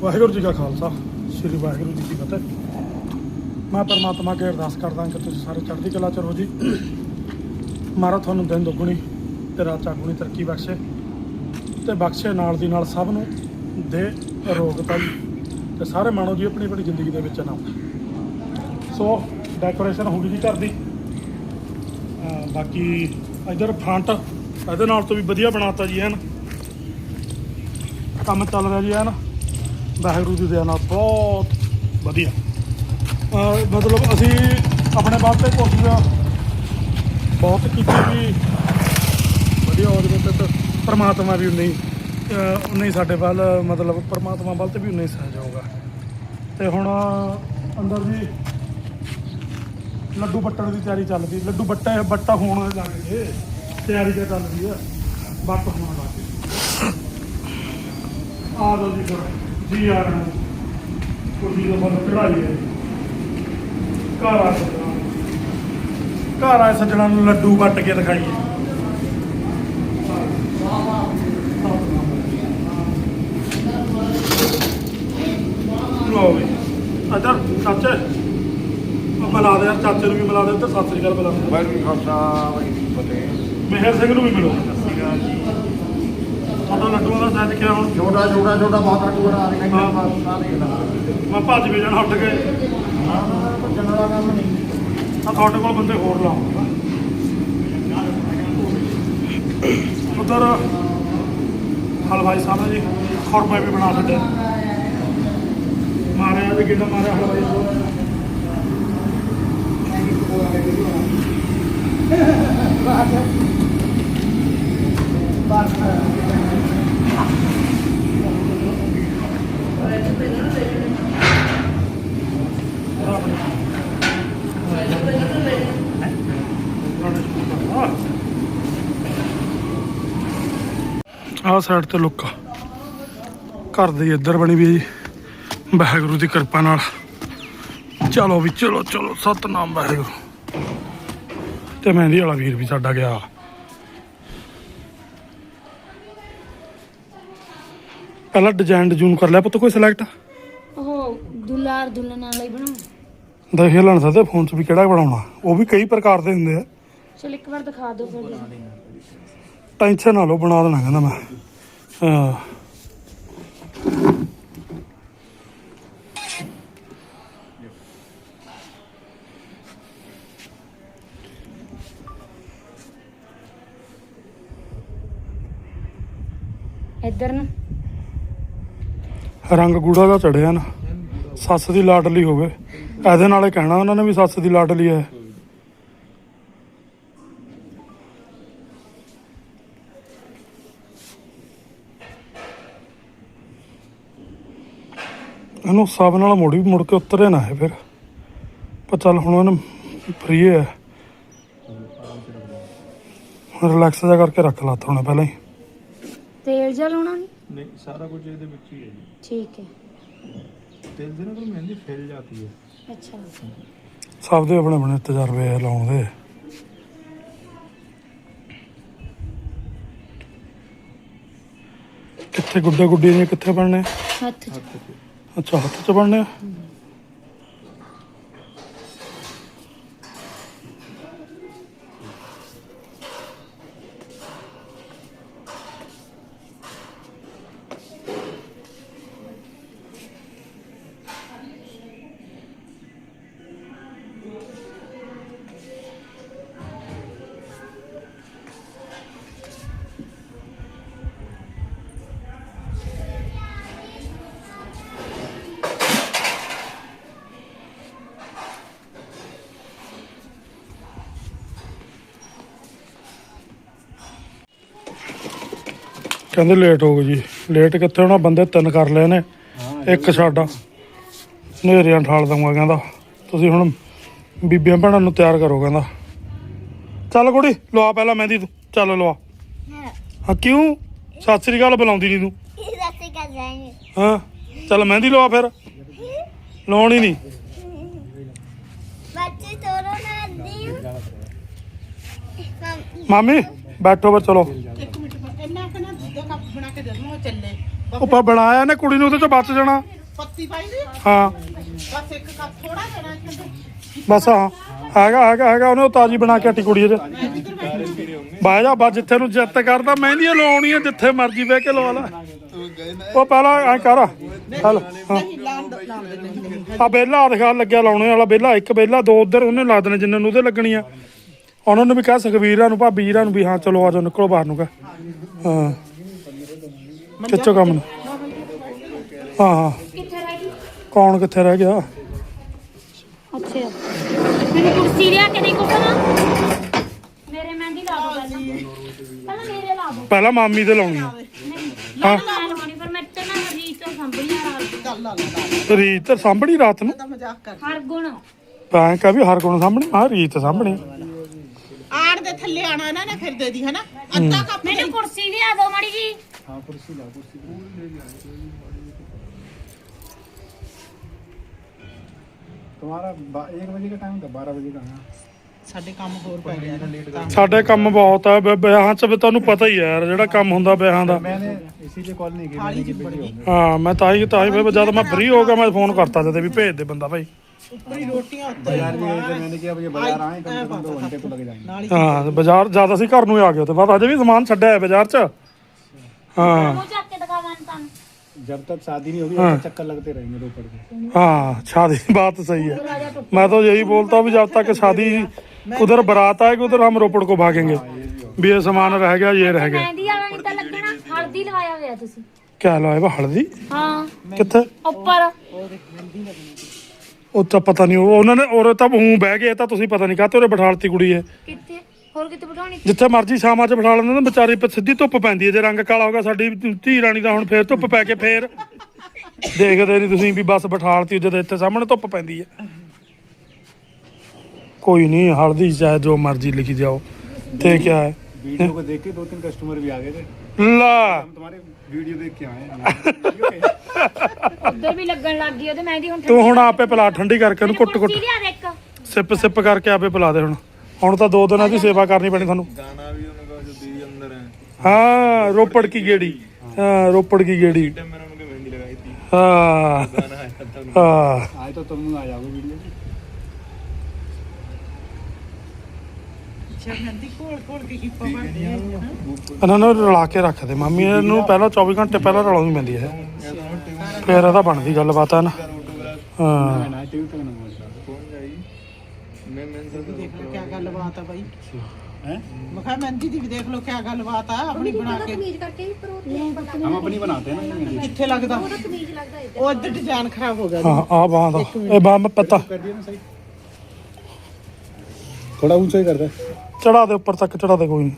ਵਾਹਿਗੁਰੂ ਜੀ ਕਾ ਖਾਲਸਾ, ਸ੍ਰੀ ਵਾਹਿਗੁਰੂ ਜੀ ਕੀ ਫਤਿਹ। ਮੈਂ ਪਰਮਾਤਮਾ ਅੱਗੇ ਅਰਦਾਸ ਕਰਦਾ ਕਿ ਤੁਸੀਂ ਸਾਰੇ ਚੜ੍ਹਦੀ ਕਲਾ ਚ ਰਹੋ ਜੀ। ਮਾਰਾ ਤੁਹਾਨੂੰ ਦਿਨ ਦੁੱਗਣੀ ਤੇ ਰਾਤ ਚੌਗੁਣੀ ਤਰੱਕੀ ਬਖਸ਼ੇ ਤੇ ਬਖਸ਼ੇ ਨਾਲ ਦੀ ਨਾਲ ਸਭ ਨੂੰ ਦੇ ਰੋਗਤਾ ਜੀ ਤੇ ਸਾਰੇ ਮਾਣੋ ਜੀ ਆਪਣੀ ਆਪਣੀ ਜ਼ਿੰਦਗੀ ਦੇ ਵਿੱਚ ਨਾ ਸੋ ਡੈਕੋਰੇਸ਼ਨ ਹੋ ਗਈ ਜੀ ਘਰ ਦੀ। ਬਾਕੀ ਇਧਰ ਫਰੰਟ ਇਹਦੇ ਨਾਲ ਤੋਂ ਵੀ ਵਧੀਆ ਬਣਾਤਾ ਜੀ ਐਨ। ਕੰਮ ਚੱਲ ਰਿਹਾ ਜੀ ਐਨ। ਵਾਹਿਗੁਰੂ ਦੀ ਦਇਆ ਨਾਲ ਬਹੁਤ ਵਧੀਆ। ਮਤਲਬ ਅਸੀਂ ਆਪਣੇ ਵਾਸਤੇ ਕੋਸ਼ਿਸ਼ ਬਹੁਤ ਕੀਤੀ ਵੀ ਵਧੀਆ ਹੋ ਜਾਵੇ ਤੇ ਪਰਮਾਤਮਾ ਵੀ ਉਨੀ, ਅਹ ਸਾਡੇ ਵੱਲ, ਮਤਲਬ ਪਰਮਾਤਮਾ ਵੱਲ ਤੇ ਵੀ ਉਨਾ ਹੀ ਸਹਿਯੋਗ ਆ। ਤੇ ਹੁਣ ਅੰਦਰ ਜੀ ਲੱਡੂ ਬੱਟਣ ਦੀ ਤਿਆਰੀ ਚੱਲਦੀ ਲੱਡੂ ਬੱਟਾ ਬੱਟਾ ਹੋਣ ਲੱਗ ਤਿਆਰੀ ਤਾਂ ਚੱਲਦੀ ਆ। ਬੱਟ ਹੋਣ ਲੱਗ ਆ ਲੋ ਜੀ ਫਿਰ। ਜੀ ਆ ਰਹੇ ਨੇ ਕੁੜੀ ਦਾ ਮਨ ਚੜਾਈ ਹੈ। ਘਰ ਆ ਸੱਜਣਾ ਘਰ ਆ ਸੱਜਣਾ ਨੂੰ ਲੱਡੂ ਵੱਟ ਕੇ ਦਿਖਾਈਏ। ਲੋ ਵੀ ਅਦਰ ਚਾਚੇ। ਉਹ ਮਿਲਾ ਦੇ ਯਾਰ ਚਾਚੇ ਨੂੰ ਵੀ ਮਿਲਾ ਦੇ ਤੇ ਸਤਿ ਸ੍ਰੀ ਅਕਾਲ ਬੁਲਾ ਦੇ ਵਾਹਿਗੁਰੂ ਖਾਲਸਾ ਵਾਹਿਗੁਰੂ ਫਤਿਹ। ਮਿਹਰ ਸਿੰਘ ਨੂੰ ਵੀ ਮਿਲੋ। ਸਾਡਾ ਲੱਡੂਆਂ ਦਾ ਸਾਈਜ਼ ਕਿਹਾ ਹੁਣ? ਛੋਟਾ ਛੋਟਾ ਛੋਟਾ ਬਹੁਤ ਅੱਡੂ ਬਣਾ ਰਹੇ। ਹਾਂ। ਨੇ ਸਾਰੇ ਮੈਂ ਭੱਜ ਵੀ ਜਾਣਾ ਉੱਠ ਕੇ। ਹਾਂ ਭੱਜਣ ਵਾਲਾ ਕੰਮ ਨਹੀਂ। ਆ ਤੁਹਾਡੇ ਕੋਲ ਬੰਦੇ ਹੋਰ ਲਾਉਂਗਾ ਉਧਰ ਹਲਵਾਈ ਸਾਹਿਬ ਜੀ ਖੁਰਮੇ ਵੀ ਬਣਾ ਛੱਡੇ ਮਾਰਿਆ ਵੀ ਕਿੰਨਾ ਮਾਰਿਆ ਹਲਵਾਈ ਸਾਹਿਬ? ਆਹ ਸਾਈਡ ਤੇ ਲੁੱਕਾ ਘਰ ਦੀ ਇੱਧਰ ਬਣੀ ਵੀ ਜੀ। ਵਾਹਿਗੁਰੂ ਦੀ ਕਿਰਪਾ ਨਾਲ। ਚਲੋ ਵੀ, ਚਲੋ ਚਲੋ। ਸਤਨਾਮ ਵਾਹਿਗੁਰੂ। ਤੇ ਮਹਿੰਦੀ ਵਾਲਾ ਵੀਰ ਵੀ ਸਾਡਾ ਗਿਆ। ਪਹਿਲਾਂ ਡਿਜ਼ਾਈਨ ਡਜੂਨ ਕਰ ਲਿਆ ਪੁੱਤ ਕੋਈ ਸਿਲੈਕਟ ਉਹ ਦੁਲਾਰ ਦੁਲਹਨ ਵਾਲਾ ਹੀ ਬਣਾਉ ਦੇਖ ਲੈਣ ਸਕਦੇ ਫੋਨ 'ਚ ਵੀ ਕਿਹੜਾ ਬਣਾਉਣਾ। ਉਹ ਵੀ ਕਈ ਪ੍ਰਕਾਰ ਦੇ ਹੁੰਦੇ ਆ। ਚਲ ਇੱਕ ਵਾਰ ਦਿਖਾ ਦਿਓ ਫਿਰ। ਟੈਨਸ਼ਨ ਨਾ ਲਓ ਬਣਾ ਦੇਣਾ ਕਹਿੰਦਾ ਮੈਂ। ਹਾਂ। ਇੱਧਰ ਨੂੰ। ਰੰਗ ਗੂੜਾ ਦਾ ਚੜਿਆ ਨਾ, ਸੱਸ ਦੀ ਲਾਡਲੀ ਹੋਵੇ। ਇਹਦੇ ਨਾਲੇ ਕਹਿਣਾ ਉਹਨਾਂ ਨੇ ਵੀ ਸੱਸ ਦੀ ਲਾਡਲੀ ਹੈ। ਇਹਨੂੰ ਸਭ ਨਾਲ ਮੁੜ ਵੀ ਮੁੜ ਕੇ ਉਤਰੇ ਨਾ ਹੈ ਫਿਰ। ਪਰ ਚੱਲ ਹੁਣ ਇਹਨੂੰ ਫ੍ਰੀ ਹੈ। ਰਿਲੈਕਸ ਜਿਹਾ ਕਰਕੇ ਰੱਖ ਲਾ ਥੋੜਾ ਪਹਿਲਾਂ ਹੀ। ਤੇਲ ਜਿਹਾ ਲਾਉਣਾ ਨੀ? नहीं सारा कुछ ਇਹਦੇ ਵਿੱਚ ਹੀ ਹੈ ਜੀ ਠੀਕ ਹੈ तेल से ना तो मेहंदी फैल जाती है ਅੱਛਾ ਸਭ ਦੇ ਆਪਣੇ ਆਪਣੇ ਤਜਰਬੇ ਆ ਲਾਉਣ ਦੇ ਕਿੱਥੇ ਗੁੱਡੇ ਗੁੱਡੀ ਨੇ ਕਿੱਥੇ ਬਣਨੇ ਹੱਥ 'ਚ ਅੱਛਾ ਹੱਥ 'ਚ ਬਣਨੇ ਆ? ਕਹਿੰਦੇ ਲੇਟ ਹੋ ਗਏ ਜੀ। ਲੇਟ ਕਿੱਥੇ ਹੋਣਾ? ਬੰਦੇ ਤਿੰਨ ਕਰ ਲਏ ਨੇ। ਇੱਕ ਸਾਡਾ ਨੇਰਿਆਂ ਠਾਲ ਦਊਂਗਾ ਕਹਿੰਦਾ। ਤੁਸੀਂ ਹੁਣ ਬੀਬੀਆਂ ਭੈਣਾਂ ਨੂੰ ਤਿਆਰ ਕਰੋ ਕਹਿੰਦਾ। ਚੱਲ ਕੁੜੀ ਲਵਾ ਪਹਿਲਾਂ ਮਹਿੰਦੀ ਤੂੰ। ਚੱਲ ਲਵਾ। ਹਾਂ ਕਿਉਂ? ਸਤਿ ਸ੍ਰੀ ਅਕਾਲ ਬੁਲਾਉਂਦੀ ਨਹੀਂ ਤੂੰ। ਸਤਿ ਹਾਂ ਚੱਲ ਮਹਿੰਦੀ ਲਵਾ ਫਿਰ। ਲਾਉਣੀ ਨਹੀਂ ਬੱਚੇ ਤੋਰੋ ਨਾ ਦੀ ਮਾਮੀ ਬੈਠੋ ਫਿਰ ਚਲੋ ਇੱਕ ਮਿੰਟ ਬਸ ਇੰਨਾ ਕੁ ਨਾ ਦੁੱਧ ਦਾ ਕੱਪ ਬਣਾ ਕੇ ਦੇ ਦੂੰ ਉਹ ਪਾ ਬਣਾਇਆ ਨੇ ਕੁੜੀ ਨੂੰ ਉਹਦੇ ਚ ਬਚ ਜਾਣਾ। ਪੱਤੀ ਪਾਈ ਦੀ ਹਾਂ। ਬਸ ਇੱਕ ਕੱਪ ਥੋੜਾ ਦੇਣਾ ਬਸ ਹਾਂ। ਹੈਗਾ ਹੈਗਾ ਹੈਗਾ। ਉਹਨੇ ਉਹ ਤਾਜੀ ਬਣਾ ਕੇ ਹਟੀ ਕੁੜੀ ਬਾਹਰ ਜਾ ਬਾ ਜਿੱਥੇ ਨੂੰ ਜਿੱਤ ਕਰਦਾ ਮਹਿੰਦੀ ਲਾਉਣੀ ਹੈ ਜਿੱਥੇ ਮਰਜ਼ੀ ਬਹਿ ਕੇ ਲਵਾ ਲੈ। ਉਹ ਪਹਿਲਾਂ ਐ ਕਰ। ਹਲ ਆ ਬੇਲਾ ਦਿਖਾ ਲੱਗਿਆ ਲਾਉਣੇ ਵਾਲਾ ਬੇਲਾ। ਇੱਕ ਬੇਲਾ ਦੋ ਉਧਰ ਉਹਨੇ ਲਾ ਦੇਣੇ ਜਿੰਨਾਂ ਨੂੰ ਉਹਦੇ ਲੱਗਣੀ ਆ ਉਹਨਾਂ ਨੂੰ ਵੀ ਕਹਿ ਸੁਖਵੀਰਾਂ ਨੂੰ ਭਾਬੀ ਜੀਰਾਂ ਨੂੰ ਵੀ ਹਾਂ ਚਲੋ ਆ ਜਾਓ ਨਿਕਲੋ ਬਾਹਰ ਨੂੰ ਕਹਿ। ਹਾਂ। ਕਿੱਥੋਂ ਕੰਮ ਨੂੰ ਹਾਂ ਹਾਂ। ਕਿੱਥੇ ਰਹਿ ਗਈ? ਕੌਣ ਕਿੱਥੇ ਰਹਿ ਗਿਆ? ਅੱਛਾ। ਮੈਨੂੰ ਕੁਰਸੀ ਲਿਆ ਕੇ ਦੇ ਕੋਸਾ ਮੇਰੇ ਮਹਿੰਦੀ ਲਾ ਦੋ ਪਹਿਲਾਂ। ਪਹਿਲਾਂ ਮੇਰੇ ਲਾ ਦੋ। ਪਹਿਲਾਂ ਮਾਮੀ ਦੇ ਲਾਉਣੀ ਆ। ਨਹੀਂ ਮੈਂ ਤਾਂ ਲਵਾਉਣੀ ਪਰ ਮੈਂ ਤੇ ਨਾ ਰੀਤ ਤੋਂ ਸੰਭਲੀ ਨਾਲ ਲਾ ਸਾਂਭਣੀ ਰਾਤ ਨੂੰ? ਤਾਂ ਮਜ਼ਾਕ ਕਰ ਹਰ ਗੁਣ ਤਾਂ ਕਹ ਵੀ ਹਰ ਕੋਣ ਹਾਂ ਰੀਤ ਸਾਂਭਣੀ। ਆੜ ਦੇ ਥੱਲੇ ਆਣਾ ਇਹਨਾਂ ਨੇ ਫਿਰ ਦੇ ਦੀ ਹਨਾ? ਅੱਧਾ ਕੱਪ ਮੈਨੂੰ ਕੁਰਸੀ ਲਿਆ ਦੋ ਮਾੜੀ ਜੀ तुम्हारा बा- एक बजे का टाइम था बारह बजे का हाँ ਸਾਡੇ ਕੰਮ ਹੋਰ ਪੈ ਗਿਆ ਤਾਂ ਸਾਡੇ ਕੰਮ ਬਹੁਤ ਆ ਵਿ- ਵਿਆਹਾਂ 'ਚ ਵੀ ਤੁਹਾਨੂੰ ਪਤਾ ਹੀ ਆ ਯਾਰ ਜਿਹੜਾ ਕੰਮ ਹੁੰਦਾ ਵਿਆਹਾਂ ਦਾ मैंने इसीलिए कॉल नहीं की ਥਾਲੀ मैंने ਚ की ਬੜ वीडियो ਗਈ ਹਾਂ ਮੈਂ ਤਾਂ ਹੀ ਤਾਂ ਹੀ ਫਿਰ ਜਦ ਮੈਂ ਫ੍ਰੀ ਹੋ ਗਿਆ ਮੈਂ ਫੋਨ ਕਰਤਾ ਜਦੇ ਵੀ ਭੇਜ ਦੇ ਬੰਦਾ ਭਾਈ ਉੱਪਰੀ ਰੋਟੀਆਂ ਉੱਤੇ बाजार भी गए थे मैंने किया मुझे बाजार आए कम से कम दो घंटे तो लग जाएंगे ਨਾਲ ਹੀ ਹਾਂ ਤੇ ਬਾਜ਼ਾਰ ਜਦ ਅਸੀਂ ਘਰ ਨੂੰ ਆ ਗਏ ਤੇ ਬਾਅਦ ਅਜੇ ਵੀ ਸਮਾਨ ਛੱਡਿਆ ਹੈ ਬਾਜ਼ਾਰ 'ਚ ਹਾਂ ਮੂੰਹ ਚੱਕ ਕੇ ਦਿਖਾ ਮੈਂ ਤੁਹਾਨੂੰ जब तक शादी नहीं होगी तब तक चक्कर लगते रहेंगे रोपड़ के हाँ शादी बात सही है मैं तो यही बोलता हूँ भी जब तक शादी उधर बारात आएगी उधर हम रोपड़ को भागेंगे भी ये सामान रह गया ये रह गया ਮਹਿੰਦੀ ਵਾਲਾ ਨਹੀਂ ਤਾਂ ਲੱਗਣਾ ਹਲਦੀ ਲਵਾਇਆ ਹੋਇਆ ਤੁਸੀਂ क्या लाए वा हल्दी ਹਾਂ कितने ਉੱਪਰ ਉਹ ਤਾਂ ਪਤਾ ਨਹੀਂ ਉਹ ਉਹਨਾਂ ਨੇ ਔਰ ਤਾਂ ਹੂੰ ਬਹਿ ਗਏ ਤਾਂ ਤੁਸੀਂ ਪਤਾ ਨਹੀਂ ਕਾਹਤੇ ਉਹਨੇ ਬਿਠਾਲਤੀ ਕੁੜੀ ਹੈ ਕਿੱਥੇ ਹੋਰ ਕਿੱਥੇ ਬਿਠਾਉਣੀ ਜਿੱਥੇ ਮਰਜੀ ਸ਼ਾਮਾਂ 'ਚ ਬਿਠਾ ਲੈਂਦੇ ਨੇ ਵਿਚਾਰੀ ਪੇ ਸਿੱਧੀ ਧੁੱਪ ਪੈਂਦੀ ਹੈ ਜੇ ਰੰਗ ਕਾਲਾ ਹੋ ਗਿਆ ਸਾਡੀ ਧੀ ਰਾਣੀ ਦਾ ਹੁਣ ਫੇਰ ਧੁੱਪ ਪੈ ਕੇ ਫੇਰ ਦੇਖਦੇ ਨਹੀਂ ਤੁਸੀਂ ਵੀ ਬਸ ਬਿਠਾਲਤੀ ਜਦੋਂ ਇੱਥੇ ਸਾਹਮਣੇ ਧੁੱਪ ਪੈਂਦੀ ਹੈ ਕੋਈ ਨਹੀਂ ਹਲਦੀ ਚਾਹੇ ਜੋ ਮਰਜੀ ਲਿਖੀ ਜਾਓ ਤੇ ਕੀ ਹੈ वीडियो को देख के दो तीन कस्टमर भी आ गए थे ਲਾ हम तुम्हारे वीडियो देख के आए हैं ਉੱਧਰ ਵੀ ਲੱਗਣ ਲੱਗ ਗਈ ਉਹਦੇ ਮਹਿੰਦੀ ਹੁਣ ਤੂੰ ਹੁਣ ਆਪੇ ਪਿਲਾ ਠੰਡੀ ਕਰਕੇ ਉਹਨੂੰ ਕੁੱਟ ਕੁੱਟ ਕੁਰਸੀ ਲਿਆ ਦੇ ਇੱਕ ਸਿਪ ਸਿਪ ਕਰਕੇ ਆਪੇ ਪਿਲਾ ਦੇ ਹੁਣ ਹੁਣ ਤਾਂ ਦੋ ਦਿਨਾਂ ਦੀ ਸੇਵਾ ਕਰਨੀ ਪੈਣੀ ਤੁਹਾਨੂੰ गाना भी उनका जो दीदी अंदर है ਹਾਂ ਰੋਪੜ ਕੀ ਗੇੜੀ ਹਾਂ ਰੋਪੜ ਕੀ ਗੇੜੀ मैंने उनके मेहंदी लगाई थी ਹਾਂ गाना आया था ਹਾਂ आए तो तुम आ जाओगे वीडियो में। ਮਹਿੰਦੀ ਕੋਲ ਕੋਲ ਕੇ ਹਿੱਪਾ ਬਣਦੀ ਹੈ ਇਹਨਾਂ ਨੂੰ ਰਲਾ ਕੇ ਰੱਖਦੇ ਮਾਮੀ ਇਹਨੂੰ ਪਹਿਲਾਂ 24 ਘੰਟੇ ਪਹਿਲਾਂ ਰਲਾਉਣੀ ਪੈਂਦੀ ਹੈ ਫੇਰ ਇਹਦਾ ਬਣਦੀ ਗੱਲਬਾਤ ਹੈ ਨਾ ਹਾਂ ना टीवी पे ना बोल कौन ਚੜਾ ਦੇ ਉੱਪਰ ਤੱਕ ਚੜਾ ਦੇ ਕੋਈ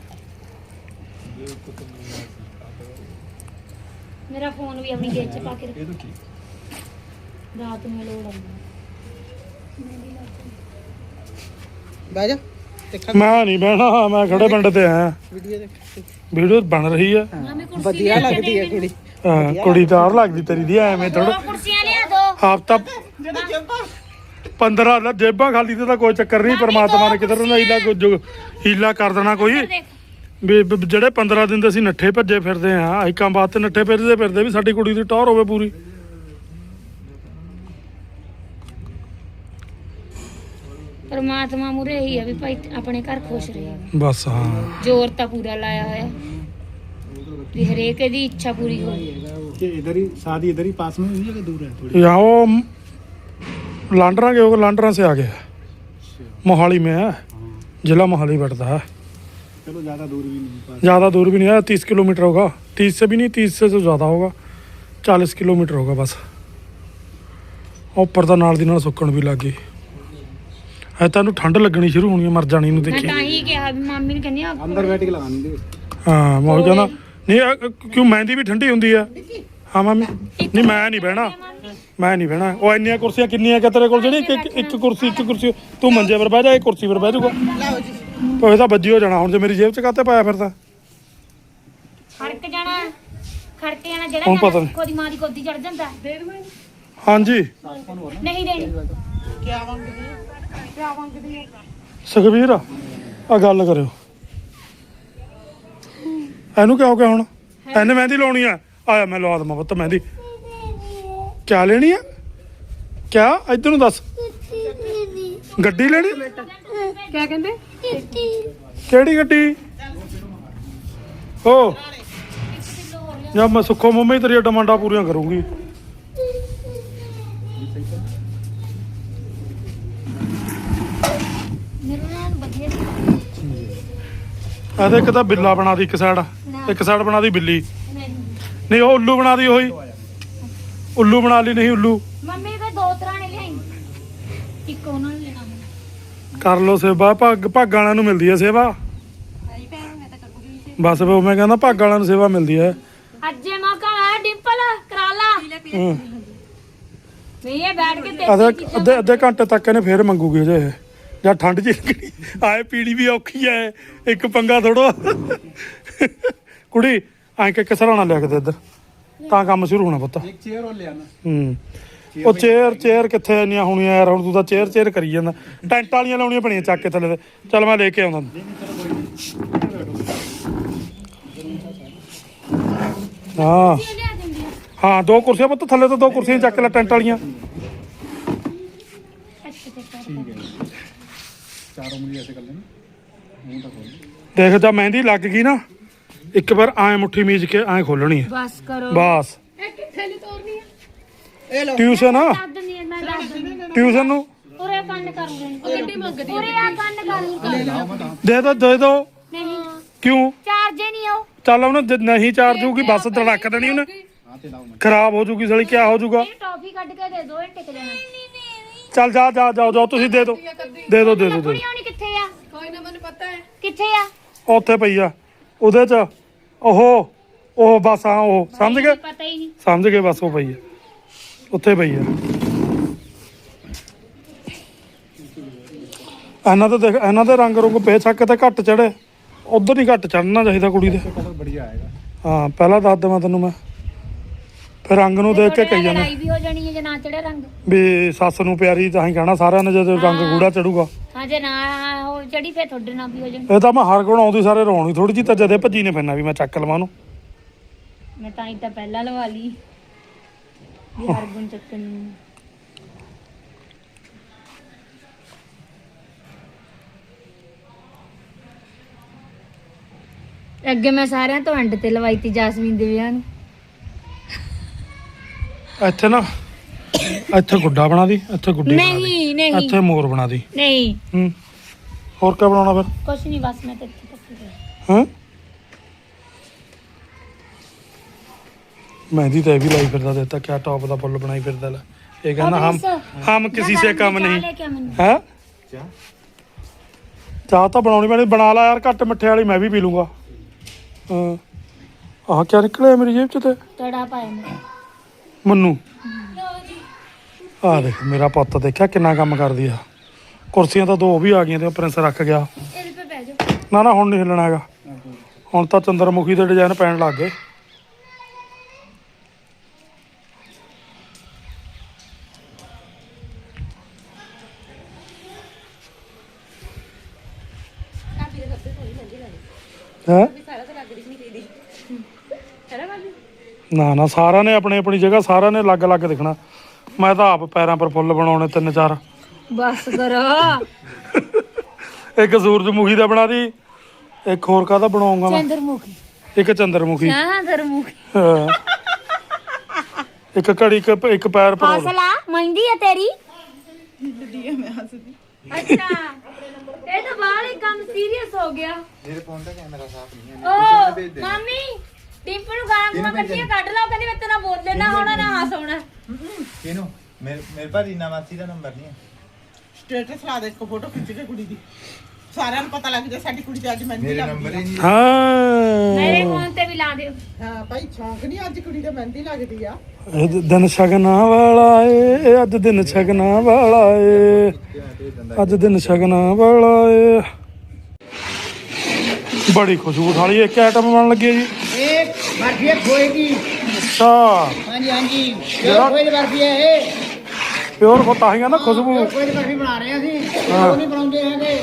ਮੇਰਾ ਫੋਨ ਵੀ ਆਪਣੀ ਜੇਬ ਪਾ ਕੇ ਰੱਖ। ਰਾਤ ਨੂੰ ਲੋੜ ਆਉਂਦੀ ਬਹਿ ਜਾ। ਦੇਖ। ਮੈਂ ਨਹੀਂ ਬਹਿਣਾ ਮੈਂ ਖੜੇ ਪਿੰਡ ਤੇ ਆਇਆ। ਵੀਡੀਓ ਦੇਖ। ਵੀਡੀਓ ਬਣ ਰਹੀ ਕੁਰਸੀ ਵਧੀਆ ਲੱਗਦੀ ਹੈ ਕੁੜੀ। ਹਾਂ, ਕੁੜੀ ਤਾਰ ਲੱਗਦੀ ਤੇਰੀ ਦੀ ਐਵੇਂ ਥੋੜਾ ਦੋ ਕੁਰਸੀਆਂ ਲਿਆ ਦੋ। ਹਫਤਾ ਜਿਹੜੇ ਜੱਬਾ। 15 ਦਾ ਜੇਬਾਂ ਖਾਲੀ ਤੇ ਤਾਂ ਕੋਈ ਚੱਕਰ ਨਹੀਂ ਪਰਮਾਤਮਾ ਨੇ ਕਿਧਰ ਨਾ ਹੀਲਾ ਕੋਈ ਜੋ- ਹੀਲਾ ਕਰ ਦੇਣਾ ਕੋਈ। ਵੀ ਵੀ ਜਿਹੜੇ 15 ਦਿਨ ਦੇ ਅਸੀਂ ਨੱਠੇ ਭੱਜੇ ਫਿਰਦੇ ਆ ਆਈਕਾਂ ਬਾਤ ਤੇ ਨੱਠੇ ਫਿਰਦੇ ਫਿਰਦੇ ਵੀ ਸਾਡੀ ਕੁੜੀ ਦੀ ਟੌਰ ਹੋਵੇ ਪੂਰੀ। ਪਰਮਾਤਮਾ ਮੁਰੇ ਹੀ ਆ ਵੀ ਭਾਈ ਆਪਣੇ ਘਰ ਖੁਸ਼ ਰਹੇ ਬਸ ਹਾਂ ਜ਼ੋਰ ਤਾਂ ਪੂਰਾ ਲਾਇਆ ਹੋਇਆ ਵੀ ਹਰੇਕ ਦੀ ਇੱਛਾ ਪੂਰੀ ਹੋਈ कि इधर ही शादी इधर ही पास में हुई है कि दूर है थोड़ी यहाँ वो लांडरा के होगा लांडरा से आगे है मोहाली में है जिला मोहाली पड़ता है चलो ज्यादा दूर भी नहीं पास ज़्यादा दूर भी नहीं है तीस किलोमीटर होगा तीस से भी नहीं तीस से तो ज़्यादा होगा चालीस किलोमीटर होगा बस ਉੱਪਰ ਤਾਂ ਨਾਲ ਦੀ ਨਾਲ ਸੁੱਕਣ ਵੀ ਲੱਗ ਗਈ ਐ ਤੁਹਾਨੂੰ ਠੰਡ ਲੱਗਣੀ ਸ਼ੁਰੂ ਹੋਣੀ ਹੈ, ਮਰ ਜਾਣੀ ਨੂੰ ਦੇਖੀ। ਤਾਂ ਹੀ ਕਿਹਾ ਮਾਮੀ ਨੂੰ ਕਹਿੰਦੀ ਅੰਦਰ ਬੈਠ ਕੇ ਲਗਾਉਣ ਦੀ ਹਾਂ ਮੈਂ ਉਹ ਨਹੀਂ ਆ, ਕਿਉਂ ਮਹਿੰਦੀ ਵੀ ਠੰਡੀ ਹੁੰਦੀ ਆ? ਹਾਂ ਮਾਮੀ। ਨਹੀਂ ਮੈਂ ਨਹੀਂ ਬਹਿਣਾ। ਮੈਂ ਨਹੀਂ ਬਹਿਣਾ। ਉਹ ਇੰਨੀਆਂ ਕੁਰਸੀਆਂ ਕਿੰਨੀਆਂ ਕਿ ਕੋਲ ਜਿਹੜੀ ਇੱਕ- ਇੱਕ ਕੁਰਸੀ ਇੱਕ ਕੁਰਸੀ ਤੂੰ ਮੰਜੇ ਪਰ ਬਹਿ ਜਾ ਇਹ ਕੁਰਸੀ ਪਰ ਬਹਿ ਜਾਊਗਾ। ਲਓ ਜੀ। ਹੋ ਜਾਣਾ। ਹੁਣ ਜੇ ਮੇਰੀ ਜੇਬ ਚ ਕਾਤੇ ਪਾਇਆ ਫਿਰਦਾ? ਖੜਕ ਜਾਣਾ। ਖੜਕ ਜਾਣਾ ਜਿਹੜਾ ਕੋਦੀ ਮਾਂ ਦੀ ਗੋਦੀ ਚੜ ਜਾਂਦਾ। ਹਾਂਜੀ। ਨਹੀਂ ਦੇਣੀ। ਕੀ ਆਵਾਂਗੇ ਮੰਗਦੀ ਹੈ? ਸੁਖਵੀਰ ਆ ਗੱਲ ਕਰਿਓ। ਇਹਨੂੰ ਕਿਹਾ ਹੋ ਗਿਆ ਹੁਣ ਇਹਨੇ ਮਹਿੰਦੀ ਲਾਉਣੀ ਆ। ਆਇਆ ਮੈਂ ਲਵਾ ਦਮਾ ਪੁੱਤ ਮਹਿੰਦੀ। ਕਿਆ ਲੈਣੀ ਆ? ਕਿਆ? ਇੱਧਰ ਨੂੰ ਦੱਸ। ਗੱਡੀ ਲੈਣੀ? ਕਿਆ ਕਹਿੰਦੇ? ਕਿਹੜੀ ਗੱਡੀ? ਓ। ਜਦ ਮੈਂ ਸੁੱਖੋ ਮੰਮੀ ਤੇਰੀਆਂ ਡਿਮਾਂਡਾਂ ਪੂਰੀਆਂ ਕਰੂੰਗੀ। ਇਹਦੇ ਇੱਕ ਤਾਂ ਬਿੱਲਾ ਬਣਾ ਦੀ ਇੱਕ ਸਾਈਡ ਇੱਕ ਸਾਈਡ ਬਣਾ ਦੀ ਬਿੱਲੀ। ਨਹੀਂ। ਨਹੀਂ ਉਹ ਉੱਲੂ ਬਣਾ ਦੀ ਉਹੀ। ਉੱਲੂ ਬਣਾ ਲਈ ਨਹੀਂ ਉੱਲੂ। ਮੰਮੀ ਦੇ ਦੋ ਤਰ੍ਹਾਂ ਨੇ ਲਿਆਈ। ਇੱਕ ਉਹਨਾਂ ਨੇ ਲੈਣਾ। ਕਰ ਲੋ ਸੇਵਾ ਭਾਗ ਭਾਗ ਵਾਲਿਆਂ ਨੂੰ ਮਿਲਦੀ ਹੈ ਸੇਵਾ। ਬਸ ਫਿਰ ਮੈਂ ਕਹਿੰਦਾ ਭਾਗ ਵਾਲਿਆਂ ਨੂੰ ਸੇਵਾ ਮਿਲਦੀ ਹੈ। ਅੱਜ ਮੌਕਾ ਹੈ ਡਿੰਪਲ ਕਰਾ ਲਾ ਹੂੰ। ਨਹੀਂ ਇਹ ਬੈਠ ਕੇ ਅੱਧੇ ਅੱਧੇ ਘੰਟੇ ਤੱਕ ਇਹਨੇ ਫੇਰ ਮੰਗੂਗੀ ਜੇ ਇਹ। ਜਾਂ ਠੰਡ ਚ ਲੱਗਣੀ ਆਏ ਪੀੜੀ ਵੀ ਔਖੀ ਐ ਇੱਕ ਪੰਗਾ ਥੋੜੋ ਕੁੜੀ ਐਂ ਕਿ ਸਰਾਣਾ ਲਿਆ ਕੇ ਦੇ ਇੱਧਰ। ਤਾਂ ਕੰਮ ਸ਼ੁਰੂ ਹੋਣਾ ਪੁੱਤ। ਇੱਕ ਚੇਅਰ ਉਹ ਲਿਆ ਨਾ ਹੂੰ। ਉਹ ਚੇਅਰ ਚੇਅਰ ਕਿੱਥੇ ਇੰਨੀਆਂ ਹੋਣੀਆਂ ਯਾਰ ਹੁਣ ਤੂੰ ਤਾਂ ਚੇਅਰ ਚੇਅਰ ਕਰੀ ਜਾਂਦਾ। ਟੈਂਟ ਵਾਲੀਆਂ ਲਾਉਣੀਆਂ ਪਣੀਆਂ ਚੱਕ ਕੇ ਥੱਲੇ ਤੇ। ਚੱਲ ਮੈਂ ਲੈ ਕੇ ਆਉਂਦਾ। ਹਾਂ। ਹਾਂ ਦੋ ਕੁਰਸੀਆਂ ਪੁੱਤ ਥੱਲੇ ਤੋਂ ਦੋ ਕੁਰਸੀਆਂ ਚੱਕ ਲੈ ਟੈਂਟ ਵਾਲੀਆਂ। ਚਾਰ ਉਂਗਲੀ ਐਸੇ ਕਰ ਲੈਣਾ। ਮੂੰਹ ਤਾਂ ਖੋਲ ਦੇਖ ਜਾ ਮਹਿੰਦੀ ਲੱਗ ਗਈ ਨਾ ਇੱਕ ਵਾਰ ਐ ਮੁੱਠੀ ਮੀਜ ਕੇ ਐ ਖੋਲਣੀ ਹੈ। ਬਸ ਕਰੋ। ਬਸ। ਇਹ ਕਿੱਥੇ ਨਹੀਂ ਤੋਰਨੀ ਆ? ਇਹ ਲੋ ਟਿਊਸ਼ਨ ਆ? ਦੱਸ ਦਿੰਦੀ ਆ, ਮੈਂ ਦੱਸ ਦਿੰਦੀ ਆ। ਟਿਊਸ਼ਨ ਨੂੰ? ਉਰੇ ਕੰਨ ਕਰ ਲੈ ਗੱਡੀ ਮੰਗਦੀ ਉਰੇ ਆ ਕੰਨ ਕਰ ਦੇ ਦੋ ਦੇ ਦੋ। ਨਹੀਂ। ਕਿਉਂ? ਚਾਰਜ ਨਹੀਂ ਆਉ ਚੱਲ ਉਹਨੇ ਜੇ ਨਹੀਂ ਚਾਰਜ ਹੋਊਗੀ ਬੱਸ ਧੜਕ ਦੇਣੀ ਉਹਨੇ। ਹਾਂ ਤੇ ਲਾਓ ਮੈਂ। ਖਰਾਬ ਹੋ ਜੂਗੀ ਸਾਲੀ ਕਿਆ ਹੋ ਜੂਗਾ? ਇਹ ਟੌਫੀ ਕੱਢ ਕੇ ਦੇ ਦੋ ਇਹ ਟਿਕ ਜਾਣਾ। ਚੱਲ ਜਾ ਜਾ ਜਾਓ ਜਾਓ ਤੁਸੀਂ ਦੇ ਦੋ ਦੇ ਦੋ ਦੇ ਦੋ ਦੇ ਕੋਈ ਨਾ ਮੈਨੂੰ ਪਤਾ ਹੈ। ਕਿੱਥੇ ਆ? ਉੱਥੇ ਪਈ ਆ ਉਹਦੇ ਚ ਉਹ ਉਹ ਬਸ ਆ ਉਹ ਸਮਝ ਗਏ? ਸਮਝ ਗਏ ਬਸ ਉਹ ਪਈ ਆ। ਉੱਥੇ ਪਈ ਆ। ਇਹਨਾਂ ਦੇ ਦੇਖ ਇਹਨਾਂ ਦੇ ਰੰਗ ਰੁੰਗ ਪੇ ਛੱਕ ਤੇ ਘੱਟ ਚੜੇ ਉਧਰ ਹੀ ਘੱਟ ਚੜਨਾ ਚਾਹੀਦਾ ਕੁੜੀ ਦੇ। ਹਾਂ ਪਹਿਲਾਂ ਦੱਸ ਦਵਾਂ ਤੈਨੂੰ ਮੈਂ। ਰੰਗ ਨੂੰ ਦੇਖ ਕੇ ਕਹੀ ਜਾਂਦਾ। ਲੜਾਈ ਵੀ ਹੋ ਜਾਣੀ ਹੈ ਜੇ ਨਾ ਚੜੇ ਰੰਗ। ਵੀ ਸੱਸ ਨੂੰ ਪਿਆਰੀ ਤਾਂ ਹੀ ਕਹਿਣਾ ਸਾਰਿਆਂ ਨੇ ਜਦੋਂ ਰੰਗ ਗੂੜਾ ਚੜੂਗਾ। ਹਾਂ ਜੇ ਨਾ ਉਹ ਚੜੀ ਫੇ ਤੁਹਾਡੇ ਨਾਲ ਵੀ ਹੋ ਜਾਣੀ। ਇਹ ਤਾਂ ਮੈਂ ਹਰ ਗੁਣ ਆਉਂਦੀ ਸਾਰੇ ਰੋਣੀ ਥੋੜੀ ਜਿਹੀ ਤਾਂ ਜਦੇ ਭੱਜੀ ਨੇ ਫਿਰਨਾ ਵੀ ਮੈਂ ਚੱਕ ਲਵਾਂ ਉਹਨੂੰ। ਮੈਂ ਤਾਂ ਹੀ ਤਾਂ ਪਹਿਲਾਂ ਲਵਾ ਲਈ। ਵੀ ਹਰ ਗੁਣ ਚੱਕਣ ਨੂੰ। ਅੱਗੇ ਮੈਂ ਸਾਰਿਆਂ ਤੋਂ ਐਂਡ ਤੇ ਲਵਾਈ ਤੀ ਜਾਸਮੀਨ ਦੇ ਵਿਆਹ ਨੂੰ। ਇੱਥੇ ਨਾ ਇੱਥੇ ਗੁੱਡਾ ਬਣਾ ਦੀ ਇੱਥੇ ਗੁੱਡੀ ਬਣਾ ਦੀ ਨਹੀਂ ਨਹੀਂ। ਇੱਥੇ ਮੋਰ ਬਣਾ ਦੀ। ਨਹੀਂ। ਹੂੰ। ਹੋਰ ਕੀ ਬਣਾਉਣਾ ਫਿਰ? ਕੁਛ ਨਹੀਂ ਬਸ ਮੈਂ ਤੇ ਇੱਥੇ ਤੱਕ ਹੀ। ਗਈ। ਹਾਂ ਮਹਿੰਦੀ ਤਾਂ ਇਹ ਵੀ ਲਾਈ ਫਿਰਦਾ ਦਿੱਤਾ ਕਿਆ ਟੌਪ ਦਾ ਫੁੱਲ ਬਣਾਈ ਫਿਰਦਾ ਲੈ। ਇਹ ਕਹਿੰਦਾ ਹਮ। ਹਮ ਕਿਸੇ ਸੇ ਕਮ ਨਹੀਂ। ਲੈ ਕੇ ਆ ਮੈਨੂੰ। ਹੈ? क्या ਚਾਹ ਤਾਂ ਬਣਾਉਣੀ ਪੈਣੀ ਬਣਾ ਲਾ ਯਾਰ ਘੱਟ ਮਿੱਠੇ ਵਾਲੀ ਮੈਂ ਵੀ ਪੀ ਲੂੰਗਾ। ਹਾਂ। ਆਹ ਕਿਆ ਨਿਕਲਿਆ ਮੇਰੀ ਜੇਬ ਚ ਤੇ? ਤੜਾ ਪਾਇਆ ਮੈਂ। ਮੰਨੂ। ਆ ਦੇਖ, ਮੇਰਾ ਪੁੱਤ ਦੇਖਿਆ ਕਿੰਨਾ ਕੰਮ ਕਰਦੀ ਆ। ਕੁਰਸੀਆਂ ਤਾਂ ਦੋ ਵੀ ਆ ਗਈਆਂ ਤੇ ਪ੍ਰਿੰਸ ਰੱਖ ਗਿਆ। ਇਹਦੇ ਤੇ ਬਹਿ ਜਾ ਨਾ ਨਾ, ਹੁਣ ਨਹੀਂ ਹਿੱਲਣਾ ਹੈਗਾ। ਹੁਣ ਤਾਂ ਚੰਦਰਮੁਖੀ ਦੇ ਡਿਜ਼ਾਈਨ ਪੈਣ ਲੱਗ ਗਏ। ਹੈ? ਨਾ ਨਾ ਸਾਰਾ ਨੇ ਆਪਣੀ ਆਪਣੀ ਜਗ੍ਹਾ ਸਾਰਿਆਂ ਨੇ ਅਲੱਗ-ਅਲੱਗ ਦੇਖਣਾ। ਮੈਂ ਤਾਂ ਆਪ ਪੈਰਾਂ ਪਰ ਫੁੱਲ ਬਣਾਉਣੇ ਤਿੰਨ ਚਾਰ। ਬਸ ਕਰੋ। ਇੱਕ ਸੂਰਜਮੁਖੀ ਦਾ ਬਣਾ ਦੀ ਇੱਕ ਹੋਰ ਕਾਹਦਾ ਬਣਾਉਂਗਾ ਮੈਂ? ਚੰਦਰਮੁਖੀ। ਇੱਕ ਚੰਦਰਮੁਖੀ। ਹਾਂ ਚੰਦਰਮੁਖੀ। ਇੱਕ ਘੜੀ ਇੱਕ ਇੱਕ ਪੈਰ ਪਰ ਹੌਸਲਾ ਮਹਿੰਦੀ ਹੈ ਤੇਰੀ? ਅੱਛਾ। ਇਹ ਤਾਂ ਬਾਹਲੇ ਕੰਮ ਸੀਰੀਅਸ ਹੋ ਗਿਆ। ਮੇਰੇ ਫੋਨ ਦਾ ਕੈਮਰਾ ਸਾਫ਼ ਨਹੀਂ ਹੈ। ਓ ਮਾਮੀ ਟਿੰਪੂ ਨੂੰ ਗਾਲਾਂ ਗੁਲਾਂ ਕੱਢੀਆਂ ਕੱਢ ਲਾ ਉਹ ਕਹਿੰਦੀ ਮੈਂ ਤੇਰਾ ਬੋਲੇ ਨਾ ਹੋਣਾ ਨਾ ਹੱਸ ਹੋਣਾ। ਕਿਨੂੰ ਮੇਰੇ ਮੇਰੇ ਪਾਸ ਰੀਨਾ ਮਾਸੀ ਦਾ ਨੰਬਰ ਨਹੀਂ ਹੈ। ਸਟੇਟਸ ਲਾ ਦੇ ਇੱਕ ਫੋਟੋ ਖਿੱਚ ਕੇ ਕੁੜੀ ਦੀ। ਸਾਰਿਆਂ ਨੂੰ ਪਤਾ ਲੱਗ ਜਾ ਸਾਡੀ ਕੁੜੀ ਤੇ ਅੱਜ ਮਹਿੰਦੀ ਮੇਰੇ ਲੱਗਦੀ ਨੰਬਰ ਆ। ਹੀ ਨਹੀਂ ਹਾਂ। ਮੇਰੇ ਫੋਨ ਤੇ ਵੀ ਲਾ ਦਿਓ। ਹਾਂ ਭਾਈ ਸ਼ੌਂਕ ਨਹੀਂ ਅੱਜ ਕੁੜੀ ਤੇ ਮਹਿੰਦੀ ਲੱਗਦੀ ਆ। ਇਹ ਦਿਨ ਸ਼ਗਨਾ ਵਾਲਾ ਏ ਅੱਜ ਦਿਨ ਸ਼ਗਨਾ ਵਾਲਾ ਏ। ਅੱਜ ਦਿਨ ਸ਼ਗਨਾ ਵਾਲਾ ਏ। ਬੜੀ ਖੁਸ਼ਬੂ ਥਾਲੀ ਇੱਕ ਆਈਟਮ ਬਣ ਲੱਗੀ ਹੈ ਜੀ। ਬਰਫੀ ਹੈ ਖੋਏ ਦੀ ਅੱਛਾ। ਹਾਂਜੀ ਹਾਂਜੀ। ਜਿਹੜਾ- ਖੋਏ ਦੀ ਬਰਫੀ ਹੈ ਇਹ। ਪਿਓਰ ਕੋ ਤਾਂ ਹੀ ਆ ਨਾ ਖੁਸ਼ਬੂ। ਖੋਏ ਦੀ ਬਰਫੀ ਬਣਾ ਰਹੇ ਹਾਂ ਅਸੀਂ ਹਾਂ। ਉਹ ਨਹੀਂ ਬਣਾਉਂਦੇ ਹੈਗੇ।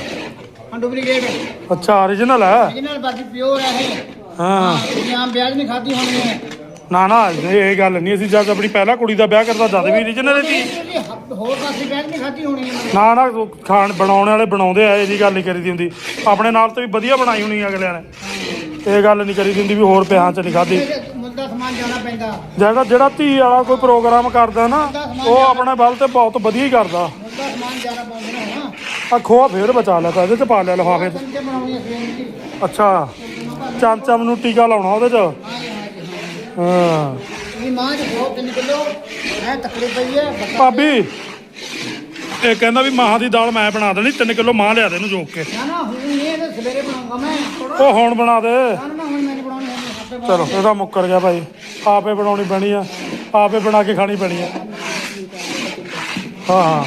ਹਾਂ ਡੁਪਲੀਕੇਟ ਅੱਛਾ origignal ਹੈ। Origignal ਬਰਫੀ ਪਿਓਰ ਹੈ ਇਹ। ਹਾਂ। ਹਾਂ ਤੁਸੀਂ ਆਮ ਵਿਆਜ ਨਹੀਂ ਖਾਧੀ ਹੋਣੀ ਹੈ। ਨਾ ਨਾ ਇਹ ਗੱਲ ਨਹੀਂ ਅਸੀਂ ਜਦ ਆਪਣੀ ਪਹਿਲਾ ਕੁੜੀ ਦਾ ਵਿਆਹ ਕਰਦਾ ਜਦ ਵੀ ਰੀਜਨਲ ਸੀ। ਹੋਰ ਬੈਠ ਹੋਣੀ ਹੈ ਨਾ। ਨਾ ਉਹ ਖਾਣ ਬਣਾਉਣ ਵਾਲੇ ਬਣਾਉਂਦੇ ਆ ਇਹਦੀ ਗੱਲ ਨਹੀਂ ਕਰੀਦੀ ਹੁੰਦੀ। ਆਪਣੇ ਨਾਲ ਤੇ ਵੀ ਵਧੀਆ ਬਣਾਈ ਹੋਣੀ ਅਗਲਿਆਂ ਨੇ। ਇਹ ਗੱਲ ਨਹੀਂ ਕਰੀਦੀ ਹੁੰਦੀ ਵੀ ਹੋਰ ਪਿਆਹਾਂ ਚ ਨਹੀਂ ਖਾਧੀ। ਮੁੱਦਾ ਸਮਾਨ ਜਾਣਾ ਪੈਂਦਾ। ਜਿਹੜਾ ਜਿਹੜਾ ਧੀ ਵਾਲਾ ਕੋਈ ਪ੍ਰੋਗਰਾਮ ਕਰਦਾ ਨਾ ਉਹ ਆਪਣੇ ਵੱਲ ਤੇ ਬਹੁਤ ਵਧੀਆ ਹੀ ਕਰਦਾ। ਮੁੱਦਾ ਸਮਾਨ ਜਾਣਾ ਪਾਉਂਦੇ ਨੇ। ਹਾਂ ਆ ਖੋਆ ਫੇਰ ਬਚਾ ਲਿਆ ਤਾਂ ਇਹਦੇ ਚ ਪਾ ਲਿਆ ਲਿਫਾਫੇ 'ਚ। ਅੱਛਾ ਚਮਚਮ ਨੂੰ ਟੀਕਾ ਲਾਉਣਾ ਉਹਦੇ ਚ। ਹਾਂ। ਜੀ ਹਾਂ ਜੀ ਹਾਂ ਹਾਂ ਇਹ ਮਾਂ ਚ ਬਹੁਤ 3 ਕਿਲੋ ਐ ਤਕੜੀ ਪਈ ਹੈ ਬੱਕਾ ਭਾਬੀ ਇਹ ਕਹਿੰਦਾ ਵੀ ਮਾਹਾਂ ਦੀ ਦਾਲ ਮੈਂ ਬਣਾ ਦੇਣੀ 3 ਕਿਲੋ ਮਾਂ ਲਿਆ ਦੇ ਇਹਨੂੰ ਜੋਕ ਕੇ। ਨਾ ਨਾ ਹੁਣ ਨਹੀਂ ਇਹ ਤਾਂ ਸਵੇਰੇ ਬਣਾਉਂਗਾ ਮੈਂ ਉਹ ਹੁਣ ਬਣਾ ਦੇ। ਨਾ ਨਾ ਹੁਣ ਮੈਂ ਨਹੀਂ ਬਣਾਉਣੀ ਹੁਣ ਆਪੇ ਬਣਾ ਚਲੋ ਇਹਦਾ ਮੁੱਕਰ ਗਿਆ ਭਾਈ। ਆਪੇ ਬਣਾਉਣੀ ਪੈਣੀ ਆ ਆਪੇ ਬਣਾ ਕੇ ਖਾਣੀ ਪੈਣੀ ਆ। ਹਾਂ ਹਾਂ।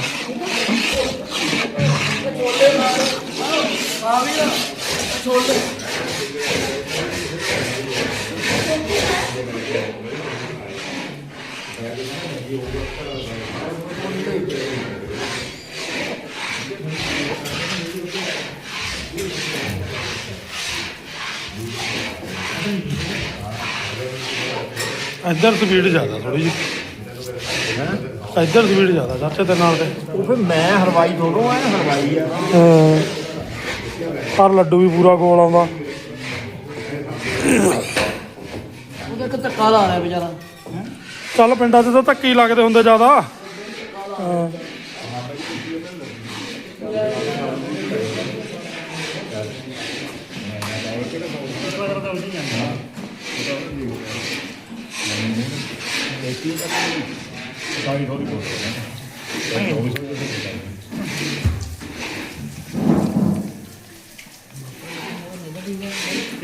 ਇੱਧਰ ਸਪੀਡ ਜ਼ਿਆਦਾ ਥੋੜੀ ਜਿਹੀ। ਇੱਧਰ ਸਪੀਡ ਜ਼ਿਆਦਾ ਚਾਚੇ ਤੇ ਨਾਲ ਤੇ ਉਹ ਫਿਰ ਮੈਂ ਹਲਵਾਈ ਥੋੜੋ ਆ ਹਲਵਾਈ ਆ? ਹਾਂ। ਪਰ ਲੱਡੂ ਵੀ ਪੂਰਾ ਗੋਲ ਆਉਂਦਾ। ਉਹਦਾ ਇੱਕ ਧੱਕਾ ਲਾ ਰਿਹਾ ਵਿਚਾਰਾ। ਚੱਲ ਪਿੰਡਾਂ 'ਚ ਤਾਂ ਧੱਕੇ ਹੀ ਲੱਗਦੇ ਹੁੰਦੇ ਜ਼ਿਆਦਾ ਹਾਂ। ਇਹਦਾ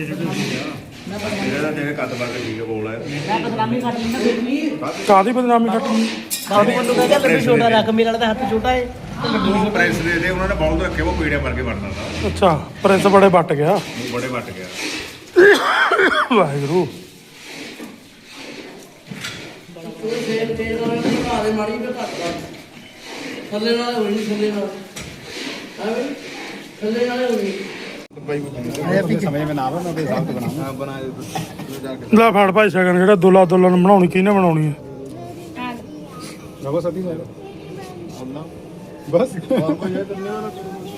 ਜਿਹੜੇ ਕੱਟ ਵਰ ਕੇ ਠੀਕ ਬੋਲ ਹੈ ਮੈਂ ਬਦਨਾਮੀ ਕਰ ਲੈਂਦਾ ਫਿਰ ਵੀ। ਕਾਹਦੀ ਬਦਨਾਮੀ ਕੱਟਣੀ ਬਾਬੂ ਮੈਨੂੰ ਕਹਿੰਦਾ ਲੱਡੂ ਛੋਟਾ ਰੱਖ ਮੇਰੇ ਵਾਲਾ ਤਾਂ ਹੱਥ ਛੋਟਾ ਹੈ ਤੇ ਲੱਡੂ ਉਹ ਪ੍ਰੈਸ ਦੇ ਦੇ ਉਹਨਾਂ ਨੇ ਬੌਲ ਰੱਖੇ ਉਹ ਪੀੜੇ ਕੇ ਵੜਦਾ ਤਾ ਅੱਛਾ ਪ੍ਰਿੰਸ ਬੜੇ ਵੱਟ ਗਿਆ। ਬੜੇ ਵੱਟ ਗਿਆ। ਵਾਹਿਗੁਰੂ। ਫੇਰ ਫੇਰ ਨਾਲ ਘਾ ਦੇ ਮਾੜੀ ਵੀ ਘੱਟ ਕਰ ਥੱਲੇ ਨਾਲ ਹੋਈ ਨਹੀਂ ਥੱਲੇ ਨਾਲ। ਹਾਂ ਬਈ ਥੱਲੇ ਨਾਲ ਹੋਈ। ਹਾਂ ਬਣਾ ਦੇ ਲੈ ਫੜ ਭਾਈ ਸ਼ਗਨ ਜਿਹੜਾ ਦੁਲਾ ਦੁਲਨ ਬਣਾਉਣੀ ਕਿਹਨੇ ਬਣਾਉਣੀ ਹੈ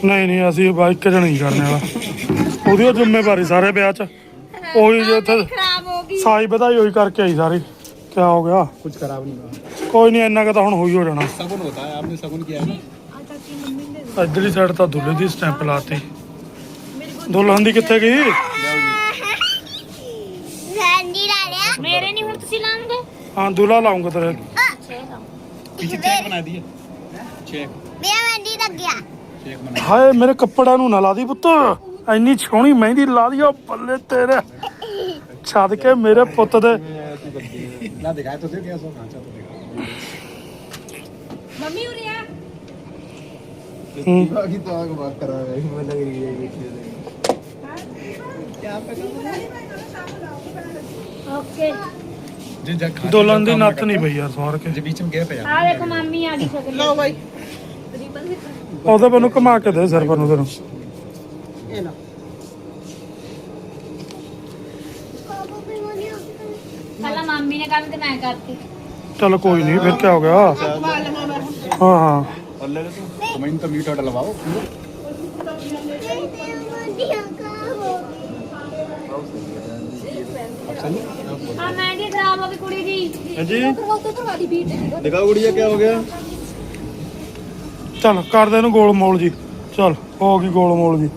ਨਹੀਂ ਨਹੀਂ ਅਸੀਂ ਬਾ ਇੱਕ ਜਣਾ ਹੀ ਕਰਨੇ ਵਾਲਾ ਉਹਦੀ ਉਹ ਜ਼ਿੰਮੇਵਾਰੀ ਸਾਰੇ ਵਿਆਹ 'ਚ ਉਹੀ ਜੇ ਉੱਥੇ ਖਰਾਬ ਹੋ ਗਈ ਸਾਈ ਵਧਾਈ ਹੋਈ ਕਰਕੇ ਆਈ ਸਾਰੀ ਕੀ ਹੋ ਗਿਆ ਕੁਝ ਖਰਾਬ ਨਹੀਂ ਕੋਈ ਨਹੀਂ ਇੰਨਾ ਕੁ ਤਾਂ ਹੁਣ ਹੋਈ ਹੋ ਜਾਣਾ सगुन होता है आपने सगुन किया है ना ਇੱਧਰਲੀ ਸਾਈਡ ਤਾਂ ਦੁੱਲੇ ਦੀ ਸਟੈਂਪ ਲਾਤੀ ਦੁਲਹਨ ਦੀ ਕਿੱਥੇ ਗਈ? ਲਾ ਹਾਂ ਦੁਲਾ ਲਾਉਂਗਾ ਤੇਰੇ। ਪਿੱਛੇ ਚੇਕ ਬਣਾ ਦੀ ਚੇਕ ਮੇਰਾ ਵੰਡੀ ਲੱਗ ਗਿਆ ਚੇਕ ਬਣਾ ਹਾਏ ਮੇਰੇ ਕੱਪੜਾਂ ਨੂੰ ਨਾ ਲਾ ਦੀ ਪੁੱਤ। ਇੰਨੀ ਸੋਹਣੀ ਮਹਿੰਦੀ ਲਾ ਦੀ ਉਹ ਬੱਲੇ ਤੇਰੇ। ਛੱਡ ਕੇ ਮੇਰੇ ਪੁੱਤ ਦੇ। ਨਾ ਦਿਖਾਇਆ ਤੁਸੀਂ ਕਿਹਾ ਸੋ ਕਾਂਚਾ ਤੋਂ ਦਿਖਾ। ਮੰਮੀ ਉਰੇ ਆ। ਕੀ ਕਰਾ ਰਹੀ ਮੈਂ ਲੱਗ ਰਹੀ ਹੈ ਓਕੇ ਦੀ ਨੱਥ ਨਹੀਂ ਪਈ ਯਾਰ ਸਵਾਰ ਕੇ। ਜੇ ਵਿੱਚ ਮ ਗਿਆ ਪਿਆ। ਆ ਦੇਖੋ ਮੰਮੀ ਆ ਗਈ ਸ਼ਕਲ ਲਓ ਬਾਈ। ਉਹਦਾ ਮੈਨੂੰ ਘੁਮਾ ਕੇ ਦੇ ਸਿਰ ਪਰ ਨੂੰ ਤੈਨੂੰ। ਇਹ ਲਓ। ਕੋਈ ਨਹੀਂ ਫਿਰ ਕੀ ਹੋ ਗਿਆ? ਹਾਂ ਹਾਂ। ਪੱਲੇ ਤੂੰ ਕਮੈਂਟ ਤਾਂ ਮੀਟ ਹਟ ਚਲ ਕਰਦੇ ਇਹਨੂੰ ਗੋਲ ਮੋਲ ਜੀ। ਚਲ ਹੋ ਗਈ ਗੋਲ ਮੋਲ ਜੀ।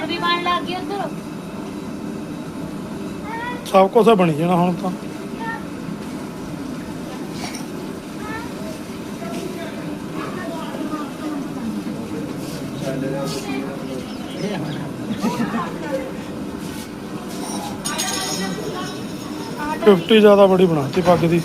ਉਧਰ ਵੀ ਬਣ ਲੱਗ ਗਈ ਉਧਰ। ਸਭ ਕੁਝ ਬਣੀ ਜਾਣਾ ਹੁਣ ਤਾਂ। ਫਿਫਟੀ ਜ਼ਿਆਦਾ ਬੜੀ ਬਣਾਤੀ ਪੱਗ ਦੀ।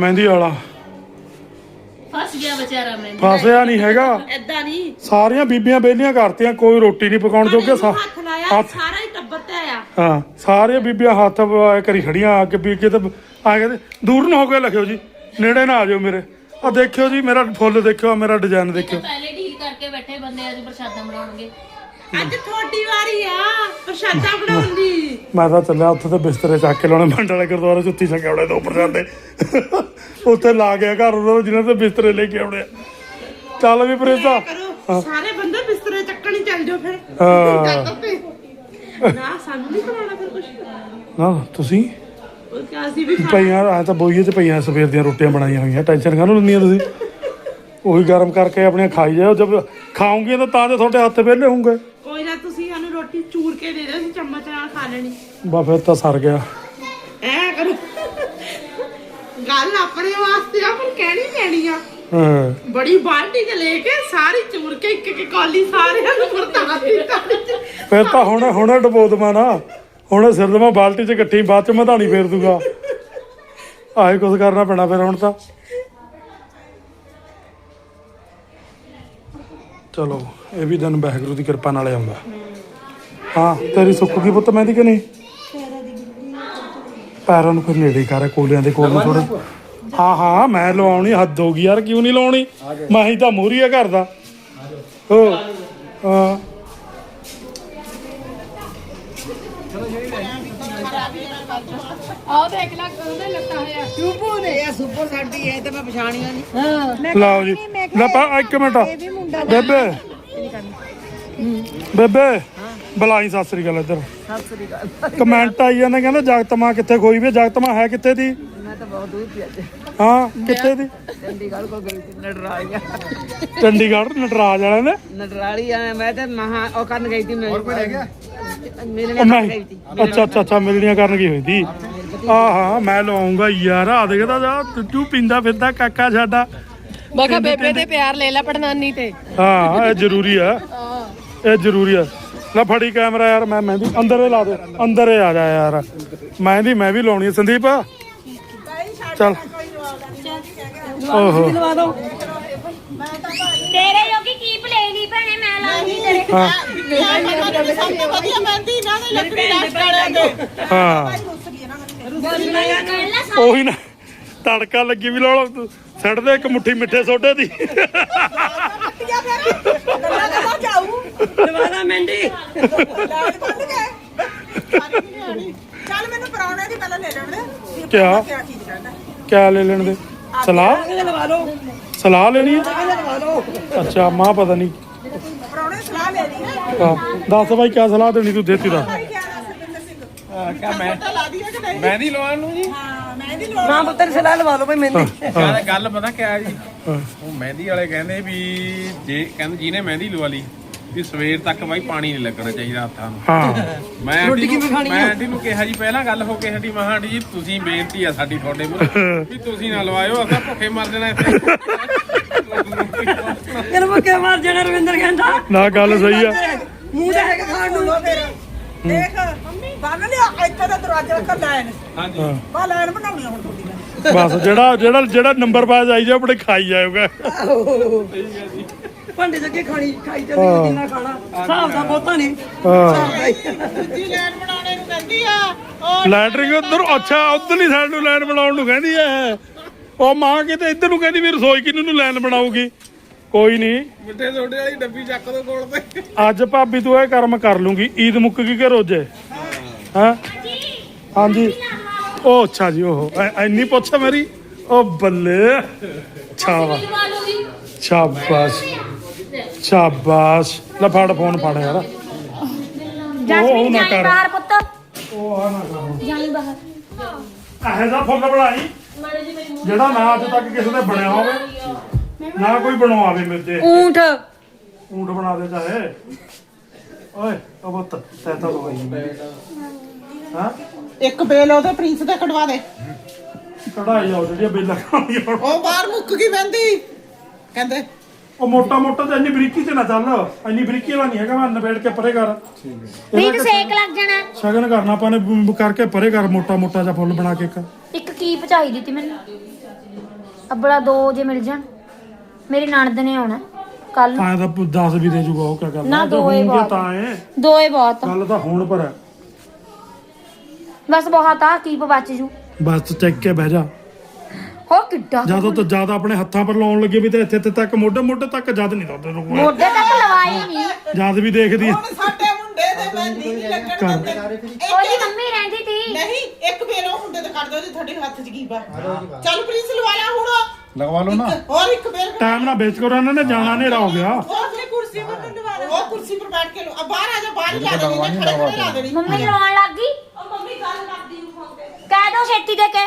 ਮਹਿੰਦੀ ਵਾਲਾ। ਫਸ ਗਿਆ ਵਿਚਾਰਾ ਮੈਂ ਫਸਿਆ ਨਹੀਂ ਹੈਗਾ। ਐਦਾਂ ਨਹੀਂ। ਸਾਰੀਆਂ ਬੀਬੀਆਂ ਬੇਲੀਆਂ ਕਰਤੀਆਂ ਕੋਈ ਰੋਟੀ ਨਹੀਂ ਪਕਾਉਣ ਜੋਗੇ ਸਾ ਹੱਥ ਲਾਇਆ ਹੱਥ ਸਾਰਾ ਹੀ ਟੱਬਰ ਤੇ ਆਇਆ। ਹਾਂ ਸਾਰੀਆਂ ਬੀਬੀਆਂ ਹੱਥ ਆਏ ਕਰੀ ਖੜੀਆਂ ਆ ਕੇ ਵੀ ਕਿਤੇ ਆ ਕੇ ਦੂਰ ਨੂੰ ਹੋ ਕੇ ਲਿਖਿਓ ਜੀ ਨੇੜੇ ਨਾ ਆ ਜਾਓ ਮੇਰੇ। ਆ ਦੇਖਿਓ ਜੀ ਮੇਰਾ ਫੁੱਲ ਦੇਖਿਓ ਮੇਰਾ ਡਿਜ਼ਾਈਨ ਦੇਖਿਓ। ਪਹਿਲੇ ਡੀਲ ਕਰਕੇ ਬੈਠੇ ਬੰਦੇ ਅੱਜ ਪ੍ਰਸ਼ਾਦਾ ਬਣਾਉਣਗੇ ਅੱਜ ਤੁਹਾਡੀ ਵਾਰੀ ਆ ਪ੍ਰਸ਼ਾਦਾ ਬਣਾਉਣ ਦੀ। ਮੈਂ ਤਾਂ ਚੱਲਿਆ ਉੱਥੇ ਤੇ ਬਿਸਤਰੇ ਚੱਕ ਕੇ ਲਾਉਣੇ ਮੰਡ ਵਾਲੇ ਗੁਰਦੁਆਰੇ ਜੁੱਤੀ ਛੱਕੇ ਆਉਣੇ ਦੋ ਪ੍ਰਸ਼ਾਦੇ। ਉੱਥੇ ਲਾ ਗਿਆ ਘਰ ਉਹਨਾਂ ਜਿਨ੍ਹਾਂ ਤੇ ਬਿਸਤਰੇ ਲੈ ਕੇ ਆਉਣੇ ਆ। ਚੱਲ ਵੀ ਪ੍ਰੇਤਾ। ਕਰੋ ਸਾਰੇ ਬੰਦੇ ਬਿਸਤਰੇ ਚੱਕਣ ਹੀ ਚੱਲ ਜਾਓ ਫਿਰ। ਹਾਂ। ਨਾ ਸਾਨੂੰ ਨਹੀਂ ਬਣਾਉਣਾ ਫਿਰ ਕੁਝ ਨਾ ਤੁਸੀਂ? ਉਹ ਕਿਹਾ ਸੀ ਵੀ ਖਾ- ਪਈਆਂ ਆ ਤਾਂ ਬੋਈਏ ਚ ਪਈਆਂ ਸਵੇਰ ਦੀਆਂ ਰੋਟੀਆਂ ਬਣਾਈਆਂ ਹੋਈਆਂ। ਟੈਨਸ਼ਨ ਕਾਹਨੂੰ ਲੈਂਦੀਆਂ ਤੁਸੀਂ? ਉਹੀ ਗਰਮ ਕਰਕੇ ਆਪਣੀਆਂ ਖਾਈ ਜਾਓ। ਜਦ ਖਾਓਗੇ ਤਾਂ ਤਾਂ ਜੇ ਤੁਹਾਡੇ ਹੱਥ ਵਿਹਲੇ ਹੋਣਗੇ ਨਾ ਤੁਸੀਂ ਸਾਨੂੰ ਰੋਟੀ ਚੂਰ ਕੇ ਦੇ ਦਿਓ ਅਸੀਂ ਚਮਚ ਨਾਲ ਖਾ ਲੈਣੀ। ਬਾ ਫਿਰ ਤਾਂ ਸਰ ਗਿਆ। ਐ ਕਰੋ। ਗੱਲ ਆਪਣੇ ਵਾਸਤੇ ਆ ਪਰ ਕਹਿਣੀ ਪੈਣੀ ਆ। ਹਾਂ। ਬੜੀ ਬਾਲਟੀ ਚ ਲੈ ਕੇ ਸਾਰੀ ਚੂਰ ਕੇ ਇੱਕ ਇੱਕ ਕੌਲੀ ਸਾਰਿਆਂ ਨੂੰ ਵਰਤਾ ਦਿੱਤੀ। ਫਿਰ ਤਾਂ ਹੁਣ ਹੁਣ ਡਬੋ ਦਵਾਂ ਨਾ ਹੁਣ ਸਿਰ ਦਵਾਂ ਬਾਲਟੀ 'ਚ ਇਕੱਠੀ ਬਾਅਦ 'ਚ ਮਧਾਣੀ ਫੇਰ ਦੂਗਾ। ਆਹੀ ਕੁਝ ਕਰਨਾ ਪੈਣਾ ਫਿਰ ਹੁਣ ਤਾਂ। ਚਲੋ। ਇਹ ਵੀ ਦਿਨ ਵਾਹਿਗੁਰੂ ਦੀ ਕਿਰਪਾ ਨਾਲ ਆਉਂਦਾ। ਹਾਂ ਤੇਰੀ ਸੁੱਕ ਗਈ ਪੁੱਤ ਮਹਿੰਦੀ ਕਿ ਨਹੀਂ? ਪੈਰਾਂ ਨੂੰ ਫਿਰ ਨੇੜੇ ਕਰ ਕੋਲਿਆਂ ਦੇ ਕੋਲ ਨੂੰ ਥੋੜੇ ਹਾਂ ਹਾਂ ਮੈਂ ਲਵਾਉਣੀ ਹੱਦ ਹੋ ਗਈ ਯਾਰ ਕਿਉਂ ਨਹੀਂ ਲਾਉਣੀ? ਮੈਂ ਹੀ ਤਾਂ ਮੂਹਰੀ ਆ ਘਰ ਦਾ। ਹੋ ਹਾਂ। ਲਓ ਜੀ ਲੈ ਪਾ ਇੱਕ ਮਿੰਟ। ਬੇਬੇ ਬੇਬੇ ਬੁਲਾਈ ਸਤਿ ਸ੍ਰੀ ਅਕਾਲ ਇੱਧਰ। ਸਤਿ ਸ੍ਰੀ ਅਕਾਲ। ਕਮੈਂਟ ਆਈ ਜਾਂਦੇ ਕਹਿੰਦੇ ਜਗਤ ਮਾਂ ਕਿੱਥੇ ਖੋਈ ਵੀ ਜਗਤ ਮਾਂ ਹੈ ਕਿੱਥੇ ਦੀ? ਮੈਂ ਤਾਂ ਬਹੁਤ ਦੂਰ ਪਈ ਹਾਂ ਕਿੱਥੇ ਦੀ? ਚੰਡੀਗੜ੍ਹ ਕੋ ਗਈ ਸੀ ਨਟਰਾਲੀਆ। ਚੰਡੀਗੜ੍ਹ ਨਟਰਾਜ ਵਾਲਿਆਂ ਨੇ? ਨਟਰਾਲੀ ਆ ਮੈਂ ਤੇ ਮਹਾ ਉਹ ਕਰਨ ਗਈ ਸੀ ਮੈਂ ਹੋਰ ਕੋਈ ਰਹਿ ਗਿਆ? ਮੇਰੇ ਉਹ ਨਹੀਂ। ਅੱਛਾ ਅੱਛਾ ਅੱਛਾ ਮਿਲਣੀਆਂ ਕਰਨ ਗਈ ਹੋਈ ਸੀ। ਆ ਹਾਂ ਮੈਂ ਲਵਾਉਂਗਾ ਯਾਰ ਆ ਦੇਖਦਾ ਜਾ ਤੂੰ ਪਿੰਦਾ ਫਿਰਦਾ ਕਾਕਾ ਸਾਡਾ। ਮੈਂ ਕਿਹਾ ਬੇਬੇ ਤੇ ਪਿਆਰ ਲੈ ਲੈ ਪੜਨਾਨੀ ਤੇ। ਹਾਂ ਇਹ ਜ਼ਰੂਰੀ ਆ। ਇਹ ਜ਼ਰੂਰੀ ਆ। ਲੈ ਫੜੀ ਕੈਮਰਾ ਯਾਰ ਮੈਂ ਮਹਿੰਦੀ ਅੰਦਰ ਹੀ ਲਾ ਦੇ। ਅੰਦਰ ਹੀ ਆ ਜਾ ਯਾਰ। ਮਹਿੰਦੀ ਮੈਂ ਵੀ ਲਾਉਣੀ ਆ। ਸੰਦੀਪ? ਚੱਲ। ਓਹੋ। ਤੇਰੇ ਜੋਗੀ ਕੀਪ ਲੈ ਲਈ ਭੈਣੇ ਮੈਂ ਤੇਰੇ ਹਾਂ ਸਭ ਤੋਂ ਵਧੀਆ ਮਹਿੰਦੀ ਇਹਨਾਂ ਨੇ ਲੱਕੜੀ ਲਾਸਟ ਵਾਲਿਆਂ ਦੇ ਹਾਂ। ਪਹਿਲਾਂ ਸਾ- ਉਹੀ ਨਾ ਤੜਕਾ ਲੱਗੀ ਵੀ ਲਾ ਲਓ ਦੇ ਇੱਕ ਮੁੱਠੀ ਮਿੱਠੇ ਸੋਡੇ ਦੀ। ਦਵਾਦਾ ਮੰਡੀ। ਚੱਲ ਮੈਨੂੰ ਪਰੌਣੇ ਦੀ ਪਹਿਲਾਂ ਲੈ ਲੈਣ ਦੇ। ਕਿਆ? ਕਿਆ ਕਿਆ ਲੈ ਲੈਣ ਦੇ? ਸਲਾਹ? ਲਵਾ ਲਓ। ਸਲਾਹ ਲੈਣੀ ਹੈ ਲਵਾ ਲਓ। ਅੱਛਾ ਮਾਂ ਪਤਾ ਨਹੀਂ। ਪਰੌਣੇ ਸਲਾਹ ਲੈ ਲਈ ਹੈ ਹਾਂ, ਦੱਸ ਬਾਈ ਕਿਆ ਸਲਾਹ ਦੇਣੀ ਤੂੰ ਦੇਤੀ ਦਾ ਕਿਆ ਮੈਂ ਨਹੀਂ? ਮਹਿੰਦੀ ਲਵਾਉਣ ਨੂੰ ਜੀ। ਹਾਂ ਮੈਂ ਦੀ ਲੋੜ ਮਾਂ ਪੁੱਤਰ ਸਲਾਹ ਲਵਾ ਲਓ ਭਾਈ ਮਹਿੰਦੀ ਗੱਲ ਗੱਲ ਪਤਾ ਕਿਆ ਜੀ। ਉਹ ਮਹਿੰਦੀ ਵਾਲੇ ਕਹਿੰਦੇ ਵੀ ਜੇ ਕਹਿੰਦੇ ਜਿਹਨੇ ਮਹਿੰਦੀ ਲਵਾ ਲਈ ਵੀ ਸਵੇਰ ਤੱਕ ਬਾਈ ਪਾਣੀ ਨਹੀਂ ਲੱਗਣਾ ਚਾਹੀਦਾ ਹੱਥਾਂ ਨੂੰ। ਹਾਂ। ਮੈਂ ਆਂਟੀ ਨੂੰ ਮੈਂ ਆਂਟੀ ਨੂੰ ਕਿਹਾ ਜੀ ਪਹਿਲਾਂ ਗੱਲ ਹੋ ਕੇ ਸਾਡੀ ਮਹਾਂ ਆਂਟੀ ਜੀ ਤੁਸੀਂ ਬੇਨਤੀ ਆ ਸਾਡੀ ਤੁਹਾਡੇ ਮੂਹਰੇ ਵੀ ਤੁਸੀਂ ਨਾ ਲਵਾਇਓ ਅਸਾਂ ਭੁੱਖੇ ਮਰ ਜਾਣਾ ਇੱਥੇ। ਤੇਰੇ ਮੁੱਕੇ ਮਾਰ ਜਣਾ ਰਵਿੰਦਰ ਕਹਿੰਦਾ। ਨਾ ਗੱਲ ਸਹੀ ਆ। ਮੂੰਹ ਦਾ ਹੈਗਾ ਖਾਣ ਨੂੰ। ਦੇਖ ਬੰਨ ਲਿਆ ਇੱਥੇ ਦਾ ਦਰਵਾਜ਼ਾ ਰੱਖ ਲੈਣ ਹਾਂਜੀ। ਬਾ ਲੈਣ ਬਣਾਉਣੀ ਹੁਣ ਤੁਹਾਡੀ ਬਸ ਜਿਹੜਾ ਜਿਹੜਾ ਜਿਹੜਾ ਨੰਬਰ ਬਾਜ਼ ਆਈ ਜਾ ਆਪਣੇ ਖਾਈ ਜਾਊਗਾ ਭਾਂਡੇ ਜੱਗੇ ਖਾਣੀ ਖਾਈ ਚੱਲੀ ਜਿੰਨਾ ਖਾਣਾ। ਹਿਸਾਬ ਦਾ ਬਹੁਤਾ ਨਹੀਂ। ਹਾਂ। ਦੂਜੀ ਲੈਣ ਬਣਾਉਣੇ ਨੂੰ ਕਹਿੰਦੀ ਆ ਉਹ ਲੈਟਰਿੰਗ ਉਧਰ ਅੱਛਾ ਉਧਰਲੀ ਸਾਈਡ ਨੂੰ ਲਾਈਨ ਬਣਾਉਣ ਨੂੰ ਕਹਿੰਦੀ ਐ। ਉਹ ਮਾਂ ਕਿਤੇ ਇੱਧਰ ਨੂੰ ਕਹਿੰਦੀ ਵੀ ਰਸੋਈ ਕਿਨੂੰ ਨੂੰ ਲਾਈਨ ਬਣਾਉਗੀ ਕੋਈ ਨਹੀਂ। ਮਿੱਠੇ ਸੋਡੇ ਵਾਲੀ ਡੱਬੀ ਚੱਕ ਦੋ ਕੋਲ ਤੇ। ਅੱਜ ਭਾਬੀ ਤੂੰ ਇਹ ਕਰਮ ਕਰ ਲੂੰਗੀ ਈਦ ਮੁੱਕ ਗਈ ਕਿ ਰੋਜੇ? ਹਾਂ? ਹਾਂਜੀ। ਉਹ? ਅੱਛਾ ਜੀ ਉਹ। ਐਨੀ ਪੁੱਛ ਮੇਰੀ। ਉਹ ਬੱਲੇ। ਛਾਵਾ। ਲੂਗੀ ਸ਼ਾਬਾਸ਼। ਲੈ ਫੜ ਫੋਨ ਫੜ ਯਾਰ। ਜਸਮੀਨ ਨਾ ਜਾਈ ਕਰ। ਬਾਹਰ ਪੁੱਤ। ਉਹ ਆ ਨਾ ਕਰ। ਜਾਈ ਬਾਹਰ। ਇਹੋ ਜਿਹਾ ਫੁੱਲ ਬਣਾਈ। ਮੇਰੀ ਜਿਹੜਾ ਨਾ ਅੱਜ ਤੱਕ ਕਿਸੇ ਦੇ ਬਣਿਆ ਹੋਵੇ ਨਾ ਕੋਈ ਬਣਵਾਵੇ ਮਿਰਜੇ ਊਂਠ। ਊਂਟ ਬਣਾ ਦੇ ਚਾਹੇ। ਓਏ ਉਹ ਬੱਤ ਤੈ ਤਾਂ ਲਵਾਈ ਹਾਂ? ਇੱਕ ਬੇਲ ਉਹਦੇ ਪ੍ਰਿੰਸ ਤੇ ਕਢਵਾ ਦੇ। ਕਢਾਈ ਆਉ ਜਿਹੜੀ ਬੇਲਾ ਖਾਣੀ ਉਹ ਬਾਹਰ ਮੁੱਕ ਗਈ ਬੈੰਦੀ ਕਹਿੰਦੇ ਉਹ ਮੋਟਾ ਮੋਟਾ ਤੇ ਇੰਨੀ ਬਰੀਕੀ ਤੇ ਨਾ ਚੱਲ ਇੰਨੀ ਬਰੀਕੀ ਵਾਲਾ ਨਹੀਂ ਹੈਗਾ ਮੈਂ ਨਵੇੜ ਕੇ ਪਰੇ ਕਰ। ਪ੍ਰੀਤ ਸੇਕ ਲੱਗ ਜਾਣਾ। ਸ਼ਗਨ ਕਰਨਾ ਆਪਾਂ ਨੇ ਬ- ਕਰਕੇ ਪਰੇ ਕਰ ਮੋਟਾ ਮੋਟਾ ਜਿਹਾ ਫੁੱਲ ਬਣਾ ਕੇ ਇੱਕ। ਇੱਕ ਕੀਪ ਚਾਹੀਦੀ ਤੀ ਮੈਨੂੰ? ਅੱਬੜਾ ਦੋ ਜੇ ਮਿਲ ਜਾਣ। ਮੇਰੀ ਨਣਦ ਨੇ ਆਉਣਾ। ਕੱਲ ਤਾਂ ਤਾਂ 10 ਵੀ ਦੇ ਜੂਗਾ ਉਹ ਕਿਆ ਕਰਦਾ? ਨਾ, ਦੋ ਹੀ ਬਹੁਤ। ਤਾਂ ਏ ਦੋਏ ਬਹੁਤ। ਆ। ਗੱਲ ਤਾਂ ਹੁਣ ਪਰ ਹੈ। ਬਸ ਬਹੁਤ ਆ ਕੀਪ ਬਚ ਜੂ। ਬਸ ਚੱਕ ਕੇ ਬਹਿ ਜਾ। ਹੋ ਕਿੱਡਾ ਜਦੋਂ ਤੋਂ ਜ਼ਿਆਦਾ ਆਪਣੇ ਹੱਥਾਂ ਪਰ ਲਾਉਣ ਲੱਗੇ ਵੀ ਤੇ ਇੱਥੇ ਇੱਥੇ ਤੱਕ ਮੋਢੇ ਮੋਢੇ ਤੱਕ ਜਦ ਨਹੀਂ ਲਾਉਂਦੇ ਨੂੰ ਮੋਢੇ ਤੱਕ ਲਵਾਈ ਨਹੀਂ। ਜਦ ਵੀ ਦੇਖਦੀ ਆ। ਹੁਣ ਸਾਡੇ ਮੁੰਡੇ ਦੇ ਮਹਿੰਦੀ ਨਹੀਂ ਲੱਗਣ ਦਿੰਦੇ। ਉਹਦੀ ਮੰਮੀ ਰਹਿੰਦੀ ਤੀ। ਨਹੀਂ ਇੱਕ ਬੇਲ ਉਹ ਮੁੰਡੇ ਤੇ ਕੱਢ ਦਿਓ ਜੀ ਤੁਹਾਡੇ ਹੱਥ 'ਚ ਕੀ ਬਾ ਚੱਲ ਪ੍ਰਿੰਸ ਲਵਾ ਲੈ ਹੁਣ। ਲਗਵਾ ਲਓ ਨਾ। ਇੱਕ ਹੋਰ ਇੱਕ ਬੇਲ ਟਾਈਮ ਨਾਲ ਵੇਚ ਕਰੋ ਇਹਨਾਂ ਨੇ ਜਾਣਾ ਹਨੇਰਾ ਹੋ ਗਿਆ। ਉਹ ਆਪਣੀ ਕੁਰਸੀ ਪਰ ਲਵਾ ਲੈ। ਉਹ ਕੁਰਸੀ ਪਰ ਬੈਠ ਕੇ ਲਓ ਆ ਬਾਹਰ ਆ ਜਾ ਬਾਹਰ ਹੀ ਲਾ ਦੇਣੀ ਨੇ ਖੜੇ ਖੜੇ ਲਾ ਦੇਣੀ। ਮੰਮੀ ਰੋਣ ਲੱਗ ਗਈ? ਉਹ ਮੰਮੀ ਗੱਲ ਕਰਦੀ ਨੂੰ ਫੋਨ ਤੇ। ਕਹਿ ਦੋ ਛੇਤੀ ਦੇ ਕੇ।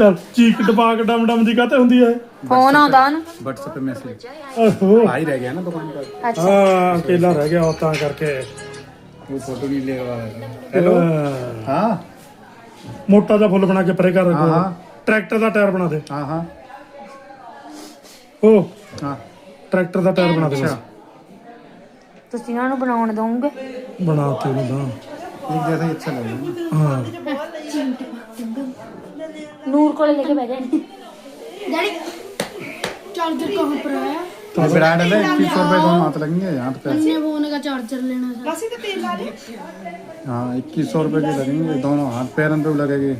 ਚੱਲ ਚੀਕ ਡਬਾਕ ਡਮ ਡਮ ਦੀ ਕਾਤੇ ਹੁੰਦੀ ਹੈ ਫੋਨ ਆਉਂਦਾ ਉਹਨੂੰ व्हाट्सएप पे मैसेज ਆਹੋ भाई रह गया ना दुकान पर ਅੱਛਾ ਹਾਂ ਅਕੇਲਾ ਰਹਿ ਗਿਆ ਉਹ ਤਾਂ ਕਰਕੇ वो फोटो नहीं लेगा ਹੈਲੋ हाँ ਮੋਟਾ ਜਿਹਾ ਫੁੱਲ ਬਣਾ ਕੇ ਪਰੇ ਕਰ ਹਾਂ, ਹਾਂ। ਟਰੈਕਟਰ ਦਾ ਟਾਇਰ ਬਣਾ ਦੇ हाँ हाँ ਉਹ हाँ ਟਰੈਕਟਰ ਦਾ ਟਾਇਰ ਬਣਾ ਦੇ ਬਸ। ਤੁਸੀਂ ਉਹਨਾਂ ਨੂੰ ਬਣਾਉਣ ਦੋਗੇ ਬਣਾ ਤੇ ਉਹਨੂੰ एक जैसा ही अच्छा लगेगा ਤਾਂ ਹਾਂ ਨੂਰ ਕੋਲੇ ਲੈ ਕੇ ਬਹਿ ਜਾਣੀ चार्जर कहाँ पर है तो ब्रांड है इक्कीस सौ रुपए दोनों हाथ लगेंगे यहाँ पे अन्य फोन का चार्जर लेना था ਅਸੀਂ ਤੇ ਤੇਲ ਲਾ ਲਈ हाँ इक्कीस सौ रुपए के लगेंगे दोनों हाथ पैरों पे लगेगी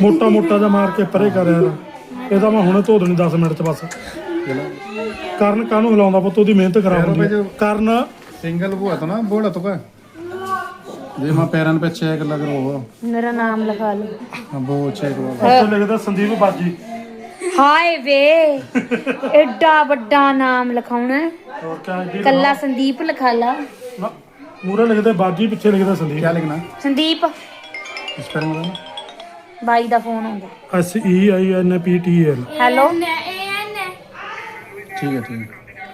ਮੋਟਾ ਮੋਟਾ ਜਿਹਾ ਮਾਰ ਕੇ ਪਰੇ ਕਰ ਯਾਰ ਇਹਦਾ ਮੈਂ ਹੁਣੇ ਧੋ ਦੇਣੀ 10 ਮਿੰਟ ਚ ਬਸ ਕਰਨ ਕਾਹਨੂੰ ਹਿਲਾਉਂਦਾ ਪੁੱਤ ਉਹਦੀ ਮਿਹਨਤ ਖਰਾਬ ਹੁੰਦੀ ਹੈ ਕਰਨ सिंगल वो है तो ना बोर्ड है तो का ये वहाँ पैरन पे चेक लग रहा हो ਮੇਰਾ ਨਾਮ ਲਿਖਾ ਲਓ हाँ, वो चेक वाला ਉੱਥੇ ਲਿਖਦਾ ਸੰਦੀਪ ਬਾਜੀ ਹਾਏ ਵੇ ਐਡਾ ਵੱਡਾ ਨਾਮ ਲਿਖਾਉਣਾ ਹੈ। ਹੋਰ ਕਿਆ ਜੀ ਕੱਲਾ ਸੰਦੀਪ ਲਿਖਾ ਲਾ ਮੂਰੇ ਲਿਖਦੇ ਬਾਜੀ ਪਿੱਛੇ ਲਿਖਦਾ ਸੰਦੀਪ क्या लिखना ਸੰਦੀਪ इस पर मतलब ਬਾਈ ਦਾ ਫੋਨ ਆਉਂਦਾ S E I N P T L hello ठीक है ठीक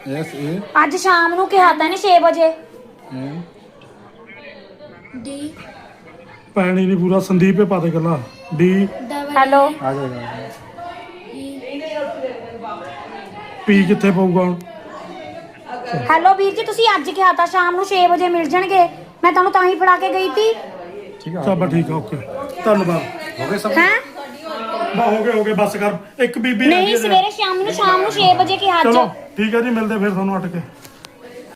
है एस ए ਅੱਜ ਸ਼ਾਮ ਨੂੰ ਕਿਹਾ ਤਾਂ ਨਹੀਂ 6 ਵਜੇ एन ਪੈਣੀ ਨਹੀਂ ਪੂਰਾ ਸੰਦੀਪ ਹੀ ਪਾ ਦੇ ਗੱਲਾਂ ਡੀ ਹੈਲੋ आ जाएगा ਪੀ ਕਿੱਥੇ ਪਊਗਾ ਹੁਣ ਹੈਲੋ ਵੀਰ ਜੀ ਤੁਸੀਂ ਅੱਜ ਕਿਹਾ ਤਾਂ ਸ਼ਾਮ ਨੂੰ 6 ਵਜੇ ਮਿਲ ਜਾਣਗੇ ਮੈਂ ਤੁਹਾਨੂੰ ਤਾਂ ਹੀ ਫੜਾ ਕੇ ਗਈ ਸੀ ठीक है ਚੱਲ ਬਸ ਠੀਕ ਆ ਓਕੇ ਧੰਨਵਾਦ हो गए सब ਹੈ ਬਾ ਹੋ ਗਏ ਹੋ ਗਏ ਬਸ ਕਰ ਇੱਕ ਬੀਬੀ ਰਹਿ ਗਈ ਨਹੀਂ ਹੈ। ਸਵੇਰੇ ਸ਼ਾਮ ਨੂੰ ਸ਼ਾਮ ਨੂੰ 6 ਵਜੇ ਕਿਹਾ ਅੱਜ ਚਲੋ ਠੀਕ ਹੈ ਜੀ ਮਿਲਦੇ ਫਿਰ ਤੁਹਾਨੂੰ ਅਟ ਕੇ